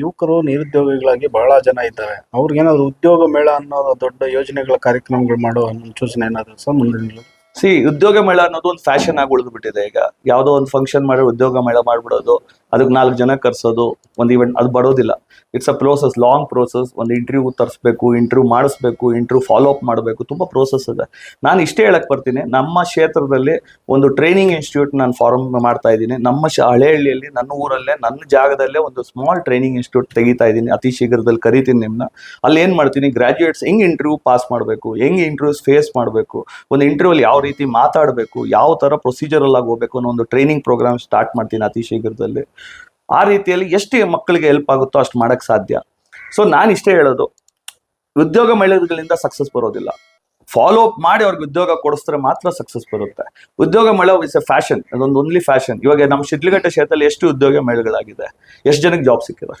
[SPEAKER 1] ಯುವಕರು ನಿರುದ್ಯೋಗಿಗಳಾಗಿ ಬಹಳ ಜನ ಇದ್ದಾರೆ. ಅವ್ರಿಗೇನಾದ್ರು ಉದ್ಯೋಗ ಮೇಳ ಅನ್ನೋ ದೊಡ್ಡ ಯೋಜನೆಗಳ ಕಾರ್ಯಕ್ರಮಗಳು ಮಾಡೋ ಮುನ್ಸೂಚನೆ ಏನಾದ್ರು ಸಹ ಮುಂದಿನ?
[SPEAKER 2] ಸಿ ಉದ್ಯೋಗ ಮೇಳ ಅನ್ನೋದು ಒಂದು ಫ್ಯಾಷನ್ ಆಗಿ ಉಳಿದ್ಬಿಟ್ಟಿದೆ ಈಗ. ಯಾವುದೋ ಒಂದು ಫಂಕ್ಷನ್ ಮಾಡಿ ಉದ್ಯೋಗ ಮೇಳ ಮಾಡ್ಬಿಡೋದು ಅದಕ್ಕೆ ನಾಲ್ಕು ಜನ ಕರ್ಸೋದು, ಒಂದು ಇವೆಂಟ್ ಅದು ಬರೋದಿಲ್ಲ. It's a process long process ಒಂದು ಇಂಟರ್ವ್ಯೂ ತರಿಸ್ಬೇಕು ಇಂಟರ್ವ್ಯೂ ಮಾಡಿಸ್ಬೇಕು ಇಂಟರ್ವ್ಯೂ ಫಾಲೋ ಅಪ್ ಮಾಡಬೇಕು, ತುಂಬ ಪ್ರೋಸೆಸ್ ಇದೆ. ನಾನು ಇಷ್ಟೇ ಹೇಳಕ್ ಬರ್ತೀನಿ, ನಮ್ಮ ಕ್ಷೇತ್ರದಲ್ಲಿ ಒಂದು ಟ್ರೈನಿಂಗ್ ಇನ್ಸ್ಟಿಟ್ಯೂಟ್ ನಾನು ಫಾರ್ಮ್ ಮಾಡ್ತಾ ಇದ್ದೀನಿ. ನಮ್ಮ ಹಳೆಹಳ್ಳಿಯಲ್ಲಿ, ನನ್ನ ಊರಲ್ಲೇ, ನನ್ನ ಜಾಗದಲ್ಲೇ ಒಂದು ಸ್ಮಾಲ್ ಟ್ರೈನಿಂಗ್ ಇನ್ಸ್ಟಿಟ್ಯೂಟ್ ತೆಗಿತಾ ಇದ್ದೀನಿ. ಅತಿ ಶೀಘ್ರದಲ್ಲಿ ಕರಿತೀನಿ ನಿಮ್ಮನ್ನ ಅಲ್ಲಿ ಏನು ಮಾಡ್ತೀನಿ ಗ್ರಾಜ್ಯುಯೇಟ್ಸ್ ಹೆಂಗ್ ಇಂಟರ್ವ್ಯೂ ಪಾಸ್ ಮಾಡಬೇಕು, ಹೆಂಗೆ ಇಂಟರ್ವ್ಯೂಸ್ ಫೇಸ್ ಮಾಡಬೇಕು, ಒಂದು ಇಂಟರ್ವ್ಯೂಲ್ ಯಾವ ರೀತಿ ಮಾತಾಡಬೇಕು, ಯಾವ ಥರ ಪ್ರೊಸೀಜರಲ್ಲಾಗಿ ಹೋಗಬೇಕು ಅನ್ನೋ ಒಂದು ಟ್ರೈನಿಂಗ್ ಪ್ರೋಗ್ರಾಮ್ ಸ್ಟಾರ್ಟ್ ಮಾಡ್ತೀನಿ ಅತಿ ಶೀಘ್ರದಲ್ಲಿ ಆ ರೀತಿಯಲ್ಲಿ ಎಷ್ಟು ಮಕ್ಕಳಿಗೆ ಹೆಲ್ಪ್ ಆಗುತ್ತೋ ಅಷ್ಟು ಮಾಡಕ್ ಸಾಧ್ಯ. ಸೊ ನಾನು ಇಷ್ಟೇ ಹೇಳೋದು, ಉದ್ಯೋಗ ಮೇಳಗಳಿಂದ ಸಕ್ಸಸ್ ಬರೋದಿಲ್ಲ. ಫಾಲೋ ಅಪ್ ಮಾಡಿ ಅವ್ರಿಗೆ ಉದ್ಯೋಗ ಕೊಡಿಸಿದ್ರೆ ಮಾತ್ರ ಸಕ್ಸಸ್ ಬರುತ್ತೆ. ಉದ್ಯೋಗ ಮೇಳ ಇಸ್ ಎ ಫ್ಯಾಷನ್ ಅದೊಂದು ಓನ್ಲಿ ಫ್ಯಾಷನ್ ಇವಾಗ ನಮ್ಮ ಶಿಡ್ಲಘಟ್ಟ ಕ್ಷೇತ್ರದಲ್ಲಿ ಎಷ್ಟು ಉದ್ಯೋಗ ಮೇಳಗಳಾಗಿದೆ ಎಷ್ಟು ಜನಕ್ಕೆ ಜಾಬ್ ಸಿಕ್ಕಿದೆ?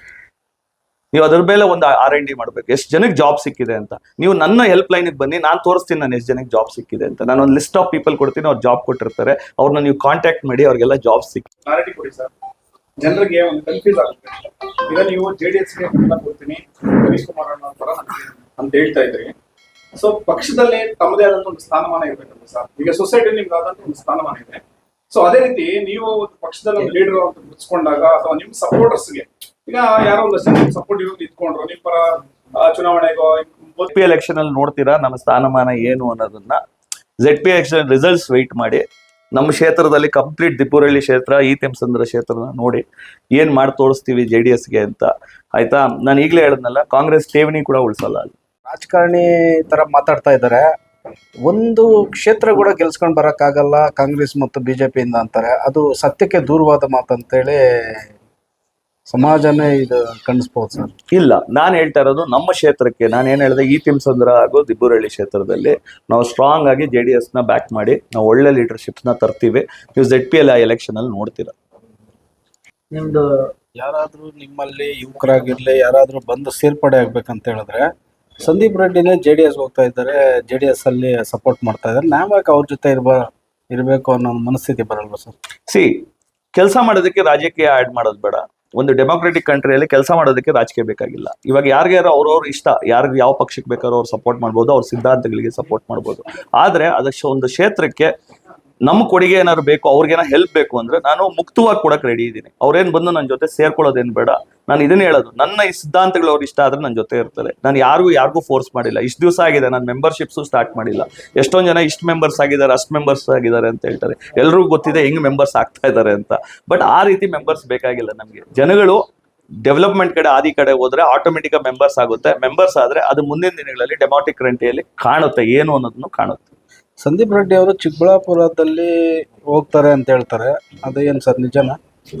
[SPEAKER 2] ನೀವು ಅದ್ರ ಮೇಲೆ ಒಂದು ಆರ್ ಎನ್ ಡಿ ಮಾಡ್ಬೇಕು. ಎಷ್ಟು ಜನಕ್ಕೆ ಜಾಬ್ ಸಿಕ್ಕಿದೆ ಅಂತ. ನೀವು ನನ್ನ ಹೆಲ್ಪ್ ಲೈನ್ಗೆ ಬನ್ನಿ, ನಾನು ತೋರಿಸ್ತೀನಿ ನಾನು ಎಷ್ಟು ಜನಕ್ಕೆ ಜಾಬ್ ಸಿಕ್ಕಿದೆ ಅಂತ. ನಾನು ಒಂದು ಲಿಸ್ಟ್ ಆಫ್ ಪೀಪಲ್ ಕೊಡ್ತೀನಿ, ಅವ್ರು ಜಾಬ್ ಕೊಟ್ಟಿರ್ತಾರೆ. ಅವ್ರನ್ನ ನೀವು ಕಾಂಟ್ಯಾಕ್ಟ್ ಮಾಡಿ, ಅವ್ರಿಗೆಲ್ಲ ಜಾಬ್ ಸಿಕ್ಕಿ
[SPEAKER 3] ಜನರಿಗೆ ಒಂದು ಕನ್ಫ್ಯೂಸ್ ಆಗುತ್ತೆ. ಈಗ ನೀವು ಜೆ ಡಿ ಎಸ್ ಕೊಡ್ತೀನಿ ಹರೀಶ್ ಕುಮಾರ್ ಅಣ್ಣ ಅಂತ ಹೇಳ್ತಾ ಇದ್ರಿ. ಸೊ ಪಕ್ಷದಲ್ಲಿ ತಮ್ಮದೇ ಆದಂತ ಒಂದು ಸ್ಥಾನಮಾನ ಇರ್ಬೇಕಲ್ಲ ಸರ್ ಈಗ ಸೊಸೈಟಿ ನಿಮ್ಗೆ ಆದಂತ ಒಂದು ಸ್ಥಾನಮಾನ ಇದೆ. ಸೊ ಅದೇ ರೀತಿ ನೀವು ಪಕ್ಷದಲ್ಲಿ ಒಂದು ಲೀಡರ್ ಅಂತ ಗುರುತಿಸ್ಕೊಂಡಾಗ ಅಥವಾ ನಿಮ್ ಸಪೋರ್ಟರ್ಸ್ಗೆ ಈಗ ಯಾರೋ ಒಂದು ಸಪೋರ್ಟ್ ಇರೋದು ನಿಂತ್ಕೊಂಡ್ರು ನಿಮ್ಮ ಪರ ಚುನಾವಣೆಗೋ
[SPEAKER 2] ಜೆಡ್ ಪಿ ಎಲೆಕ್ಷನ್ ಅಲ್ಲಿ ನೋಡ್ತೀರಾ ನಮ್ಮ ಸ್ಥಾನಮಾನ ಏನು ಅನ್ನೋದನ್ನ? Z P election results wait ಮಾಡಿ. ನಮ್ಮ ಕ್ಷೇತ್ರದಲ್ಲಿ ಕಂಪ್ಲೀಟ್ ದಿಪುರಳ್ಳಿ ಕ್ಷೇತ್ರ ಈ ತೆಮ್ಸಂದ್ರ ಕ್ಷೇತ್ರನ ನೋಡಿ ಏನ್ ಮಾಡಿ ತೋರಿಸ್ತೀವಿ ಜೆ ಡಿ ಎಸ್ಗೆ ಅಂತ. ಆಯ್ತಾ? ನಾನು ಈಗಲೇ ಹೇಳದ್ನಲ್ಲ ಕಾಂಗ್ರೆಸ್ ಠೇವಣಿ ಕೂಡ ಉಳಿಸಲ್ಲ ಅಲ್ಲಿ.
[SPEAKER 1] ರಾಜಕಾರಣಿ ತರ ಮಾತಾಡ್ತಾ ಇದ್ದಾರೆ ಒಂದು ಕ್ಷೇತ್ರ ಕೂಡ ಗೆಲ್ಸ್ಕೊಂಡ್ ಬರೋಕ್ಕಾಗಲ್ಲ ಕಾಂಗ್ರೆಸ್ ಮತ್ತು ಬಿಜೆಪಿಯಿಂದ ಅಂತಾರೆ. ಅದು ಸತ್ಯಕ್ಕೆ ದೂರವಾದ ಮಾತಂತೇಳಿ ಸಮಾಜನೇ ಇದು ಕಣಿಸ್ಬೋದು ಸರ್.
[SPEAKER 2] ಇಲ್ಲ ನಾನು ಹೇಳ್ತಾ ಇರೋದು ನಮ್ಮ ಕ್ಷೇತ್ರಕ್ಕೆ ನಾನು ಏನು ಹೇಳಿದೆ ಈ ತಿಮ್ಸಂದ್ರ ಹಾಗೂ ದಿಬ್ಬುರಳ್ಳಿ ಕ್ಷೇತ್ರದಲ್ಲಿ ನಾವು ಸ್ಟ್ರಾಂಗ್ ಆಗಿ ಜೆ ಡಿ ಎಸ್ನ ನ ಬ್ಯಾಕ್ ಮಾಡಿ ನಾವು ಒಳ್ಳೆ ಲೀಡರ್ಶಿಪ್ನ ನ ತರ್ತೀವಿ. ನೀವು ಜೆಡ್ ಪಿ ಎಲ್ ಎಲೆಕ್ಷನ್ ಎಲೆಕ್ಷನಲ್ಲಿ ನೋಡ್ತೀರಾ.
[SPEAKER 1] ನಿಮ್ದು ಯಾರಾದ್ರೂ ನಿಮ್ಮಲ್ಲಿ ಯುವಕರಾಗಿರ್ಲಿ ಯಾರಾದ್ರೂ ಬಂದು ಸೇರ್ಪಡೆ ಆಗ್ಬೇಕಂತ ಹೇಳಿದ್ರೆ ಸಂದೀಪ್ ರೆಡ್ಡಿನೇ ಜೆ ಡಿ ಎಸ್ ಹೋಗ್ತಾ ಇದ್ದಾರೆ ಜೆ ಡಿ ಎಸ್ ಅಲ್ಲಿ ಸಪೋರ್ಟ್ ಮಾಡ್ತಾ ಇದ್ದಾರೆ. ನಾವ್ಯಾಕೆ ಅವ್ರ ಜೊತೆ ಇರ್ಬ ಇರಬೇಕು ಅನ್ನೋ ಒಂದು ಮನಸ್ಥಿತಿ ಬರಲ್ವಾ ಸರ್?
[SPEAKER 2] ಸಿ ಕೆಲಸ ಮಾಡೋದಕ್ಕೆ ರಾಜಕೀಯ ಆಡ್ ಮಾಡೋದು ಬೇಡ. ಒಂದು ಡೆಮೋಕ್ರೆಟಿಕ್ ಕಂಟ್ರಿಯಲ್ಲಿ ಕೆಲಸ ಮಾಡೋದಕ್ಕೆ ರಾಜಕೀಯ ಬೇಕಾಗಿಲ್ಲ. ಇವಾಗ ಯಾರಿಗಾರು ಅವ್ರವ್ರ ಇಷ್ಟ, ಯಾರಿಗೆ ಯಾವ ಪಕ್ಷಕ್ಕೆ ಬೇಕಾದ್ರೂ ಅವ್ರು ಸಪೋರ್ಟ್ ಮಾಡ್ಬೋದು, ಅವ್ರ ಸಿದ್ಧಾಂತಗಳಿಗೆ ಸಪೋರ್ಟ್ ಮಾಡ್ಬೋದು. ಆದರೆ ಅದಕ್ಕೆ ಒಂದು ಕ್ಷೇತ್ರಕ್ಕೆ ನಮ್ಮ ಕೊಡುಗೆ ಏನಾದ್ರು ಬೇಕು, ಅವ್ರಿಗೇನ ಹೆಲ್ಪ್ ಬೇಕು ಅಂದ್ರೆ ನಾನು ಮುಕ್ತವಾಗಿ ಕೊಡಕ್ ರೆಡಿ ಇದ್ದೀನಿ. ಅವ್ರೇನ್ ಬಂದು ನನ್ನ ಜೊತೆ ಸೇರ್ಕೊಳ್ಳೋದೇನ್ ಬೇಡ. ನಾನು ಇದನ್ನ ಹೇಳೋದು, ನನ್ನ ಈ ಸಿದ್ಧಾಂತಗಳು ಅವ್ರು ಇಷ್ಟ ಆದ್ರೆ ನನ್ನ ಜೊತೆ ಇರ್ತಾರೆ. ನಾನು ಯಾರಿಗೂ ಯಾರಿಗೂ ಫೋರ್ಸ್ ಮಾಡಿಲ್ಲ. ಇಷ್ಟು ದಿವಸ ಆಗಿದೆ, ನಾನು ಮೆಂಬರ್ಶಿಪ್ಸ್ ಸ್ಟಾರ್ಟ್ ಮಾಡಿಲ್ಲ. ಎಷ್ಟೊಂದು ಜನ ಇಷ್ಟು ಮೆಂಬರ್ಸ್ ಆಗಿದ್ದಾರೆ, ಅಷ್ಟು ಮೆಂಬರ್ಸ್ ಆಗಿದ್ದಾರೆ ಅಂತ ಹೇಳ್ತಾರೆ. ಎಲ್ರಿಗೂ ಗೊತ್ತಿದೆ ಹೆಂಗ್ ಮೆಂಬರ್ಸ್ ಆಗ್ತಾ ಇದ್ದಾರೆ ಅಂತ. ಬಟ್ ಆ ರೀತಿ ಮೆಂಬರ್ಸ್ ಬೇಕಾಗಿಲ್ಲ ನಮಗೆ. ಜನಗಳು ಡೆವಲಪ್ಮೆಂಟ್ ಕಡೆ, ಆದಿ ಕಡೆ ಹೋದ್ರೆ ಆಟೋಮೆಟಿಕ್ ಮೆಂಬರ್ಸ್ ಆಗುತ್ತೆ. ಮೆಂಬರ್ಸ್ ಆದ್ರೆ ಅದು ಮುಂದಿನ ದಿನಗಳಲ್ಲಿ ಡೆಮಾಟಿಕ್ ರಂಟಿಯಲ್ಲಿ ಕಾಣುತ್ತೆ. ಏನು ಅನ್ನೋದನ್ನು ಕಾಣುತ್ತೆ.
[SPEAKER 1] ಸಂದೀಪ್ ರೆಡ್ಡಿ ಅವರು ಚಿಕ್ಕಬಳ್ಳಾಪುರದಲ್ಲಿ ಹೋಗ್ತಾರೆ ಅಂತ ಹೇಳ್ತಾರೆ. ಅದೇನು ಸರ್ ನಿಜನಾ?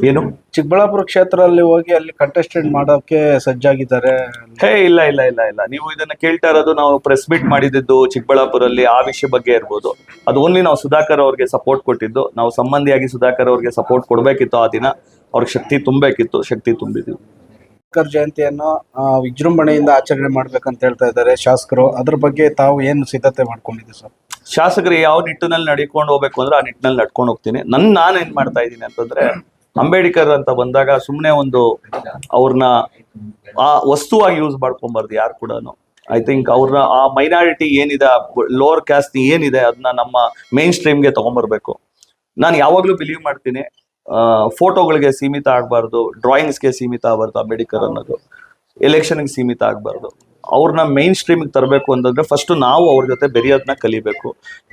[SPEAKER 2] ಏನು?
[SPEAKER 1] ಚಿಕ್ಕಬಳ್ಳಾಪುರ ಕ್ಷೇತ್ರದಲ್ಲಿ ಹೋಗಿ ಅಲ್ಲಿ ಕಂಟೆಸ್ಟೆಂಟ್ ಮಾಡೋಕೆ ಸಜ್ಜಾಗಿದ್ದಾರೆ.
[SPEAKER 2] ಹೇ ಇಲ್ಲ ಇಲ್ಲ ಇಲ್ಲ ಇಲ್ಲ. ನೀವು ಇದನ್ನ ಕೇಳ್ತಾ ಇರೋದು ನಾವು ಪ್ರೆಸ್ ಮೀಟ್ ಮಾಡಿದ್ದು ಚಿಕ್ಕಬಳ್ಳಾಪುರಲ್ಲಿ ಆ ವಿಷಯ ಬಗ್ಗೆ ಇರ್ಬೋದು. ಅದು ಓನ್ಲಿ ನಾವು ಸುಧಾಕರ್ ಅವ್ರಿಗೆ ಸಪೋರ್ಟ್ ಕೊಟ್ಟಿದ್ದು. ನಾವು ಸಂಬಂಧಿಯಾಗಿ ಸುಧಾಕರ್ ಅವ್ರಿಗೆ ಸಪೋರ್ಟ್ ಕೊಡ್ಬೇಕಿತ್ತು ಆ ದಿನ. ಅವ್ರಿಗೆ ಶಕ್ತಿ ತುಂಬಬೇಕಿತ್ತು. ಶಕ್ತಿ ತುಂಬಿದ್ವಿ.
[SPEAKER 1] ಅಂಬೇಡ್ಕರ್ ಜಯಂತಿಯನ್ನು ಆ, ವಿಜೃಂಭಣೆಯಿಂದ ಆಚರಣೆ ಮಾಡ್ಬೇಕಂತ ಹೇಳ್ತಾ ಇದ್ದಾರೆ ಶಾಸಕರು. ಅದ್ರ ಬಗ್ಗೆ ತಾವು ಏನು ಸಿದ್ಧತೆ ಮಾಡ್ಕೊಂಡಿದ್ದೀವಿ ಸರ್?
[SPEAKER 2] ಶಾಸಕರು ಯಾವ ನಿಟ್ಟಿನಲ್ಲಿ ನಡ್ಕೊಂಡು ಹೋಗ್ಬೇಕು ಅಂದ್ರೆ ಆ ನಿಟ್ಟಿನಲ್ಲಿ ನಡ್ಕೊಂಡು ಹೋಗ್ತೀನಿ. ನನ್ ನಾನು ಏನ್ ಮಾಡ್ತಾ ಇದ್ದೀನಿ ಅಂತಂದ್ರೆ, ಅಂಬೇಡ್ಕರ್ ಅಂತ ಬಂದಾಗ ಸುಮ್ಮನೆ ಒಂದು ಅವ್ರನ್ನ ಆ ವಸ್ತುವಾಗಿ ಯೂಸ್ ಮಾಡ್ಕೊಂಬಾರ್ದು ಯಾರು ಕೂಡ ಐ ಥಿಂಕ್ ಅವ್ರನ್ನ ಆ ಮೈನಾರಿಟಿ ಏನಿದೆ ಲೋವರ್ ಕ್ಯಾಸ್ಟ್ ಏನಿದೆ ಅದನ್ನ ನಮ್ಮ ಮೇನ್ ಸ್ಟ್ರೀಮ್ಗೆ ತಗೊಂಡ್ಬರ್ಬೇಕು ನಾನು ಯಾವಾಗ್ಲೂ ಬಿಲೀವ್ ಮಾಡ್ತೀನಿ ಫೋಟೋಗಳಿಗೆ ಸೀಮಿತ ಆಗಬಾರ್ದು ಡ್ರಾಯಿಂಗ್ಸ್ಗೆ ಸೀಮಿತ ಆಗಬಾರ್ದು ಅಂಬೇಡ್ಕರ್ ಅನ್ನೋದು. ಎಲೆಕ್ಷನ್ಗೆ ಸೀಮಿತ ಆಗಬಾರ್ದು. ಅವ್ರನ್ನ ಮೈನ್ ಸ್ಟ್ರೀಮಿಗೆ ತರಬೇಕು ಅಂತಂದ್ರೆ ಫಸ್ಟ್ ನಾವು ಅವ್ರ ಜೊತೆ ಬೆರೆಯೋದನ್ನ ಕಲಿಬೇಕು.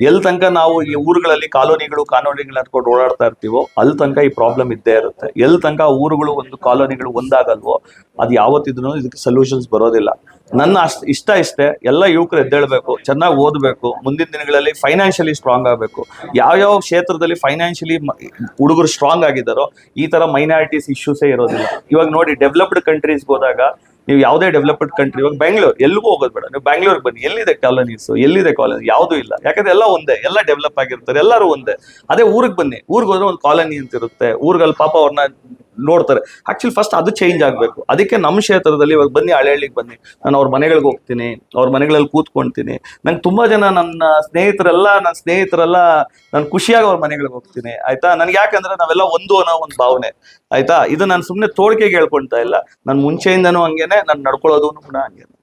[SPEAKER 2] ಎಲ್ಲಿ ತನಕ ನಾವು ಈ ಊರುಗಳಲ್ಲಿ ಕಾಲೋನಿಗಳು, ಕಾನೂನಿಗಳು ಹತ್ಕೊಂಡು ಓಡಾಡ್ತಾ ಇರ್ತೀವೋ ಅಲ್ಲಿ ತನಕ ಈ ಪ್ರಾಬ್ಲಮ್ ಇದ್ದೇ ಇರುತ್ತೆ. ಎಲ್ಲಿ ತನಕ ಊರುಗಳು ಒಂದು ಕಾಲೋನಿಗಳು ಒಂದಾಗಲ್ವೋ, ಅದು ಯಾವತ್ತಿದ್ರು ಇದಕ್ಕೆ ಸೊಲ್ಯೂಷನ್ಸ್ ಬರೋದಿಲ್ಲ. ನನ್ನ ಅಷ್ಟು ಇಷ್ಟ ಇಷ್ಟೇ, ಎಲ್ಲ ಯುವಕರು ಎದ್ದೇಳಬೇಕು, ಚೆನ್ನಾಗಿ ಓದಬೇಕು, ಮುಂದಿನ ದಿನಗಳಲ್ಲಿ ಫೈನಾನ್ಷಿಯಲಿ ಸ್ಟ್ರಾಂಗ್ ಆಗಬೇಕು. ಯಾವ್ಯಾವ ಕ್ಷೇತ್ರದಲ್ಲಿ ಫೈನಾನ್ಷಿಯಲಿ ಹುಡುಗರು ಸ್ಟ್ರಾಂಗ್ ಆಗಿದ್ದಾರೋ, ಈ ತರ ಮೈನಾರಿಟೀಸ್ ಇಶ್ಯೂಸೇ ಇರೋದಿಲ್ಲ. ಇವಾಗ ನೋಡಿ ಡೆವಲಪ್ಡ್ ಕಂಟ್ರೀಸ್ಗೆ ಹೋದಾಗ ನೀವು ಯಾವುದೇ ಡೆವಲಪ್ಡ್ ಕಂಟ್ರಿ ಇವಾಗ ಬೆಂಗಳೂರು ಎಲ್ಲಿಗೂ ಹೋಗೋದು ಬೇಡ. ನೀವು ಬೆಂಗಳೂರಿಗೆ ಬನ್ನಿ. ಎಲ್ಲಿದೆ ಕಾಲೋನೀಸ್ ಎಲ್ಲಿದೆ ಕಾಲೋನಿ ಯಾವುದೂ ಇಲ್ಲ. ಯಾಕಂದ್ರೆ ಎಲ್ಲ ಒಂದೇ. ಎಲ್ಲ ಡೆವಲಪ್ ಆಗಿರ್ತಾರೆ. ಎಲ್ಲರೂ ಒಂದೇ. ಅದೇ ಊರಿಗೆ ಬನ್ನಿ. ಊರಿಗೆ ಹೋದ್ರೆ ಒಂದು ಕಾಲೋನಿ ಅಂತ ಇರುತ್ತೆ ಊರಲ್ಲಿ ಪಾಪ ಅವ್ರನ್ನ ನೋಡ್ತಾರೆ. ಆಕ್ಚುಲಿ ಫಸ್ಟ್ ಅದು ಚೇಂಜ್ ಆಗಬೇಕು. ಅದಕ್ಕೆ ನಮ್ಮ ಕ್ಷೇತ್ರದಲ್ಲಿ ಇವಾಗ ಬನ್ನಿ ಹಳ್ಳಿಗೆ ಬನ್ನಿ. ನಾನು ಅವ್ರ ಮನೆಗಳಿಗೆ ಹೋಗ್ತೀನಿ, ಅವ್ರ ಮನೆಗಳಲ್ಲಿ ಕೂತ್ಕೊಂತೀನಿ. ನಂಗೆ ತುಂಬಾ ಜನ ನನ್ನ ಸ್ನೇಹಿತರೆಲ್ಲ ನನ್ನ ಸ್ನೇಹಿತರೆಲ್ಲ ನಾನು ಖುಷಿಯಾಗಿ ಅವ್ರ ಮನೆಗಳಿಗೆ ಹೋಗ್ತೀನಿ. ಆಯ್ತಾ? ನನಗೆ ಯಾಕಂದ್ರೆ ನಾವೆಲ್ಲ ಒಂದು ಅನ್ನೋ ಒಂದು ಭಾವನೆ. ಆಯ್ತಾ? ಇದು ನಾನು ಸುಮ್ಮನೆ ತೋಳಿಕೆಗೆ ಹೇಳ್ಕೊಳ್ತಾ ಇಲ್ಲ. ನಾನು ಮುಂಚೆಯಿಂದನೂ ಹಂಗೇನೆ, ನಾನು ನಡ್ಕೊಳ್ಳೋದು ಕೂಡ ಹಂಗೇನೆ.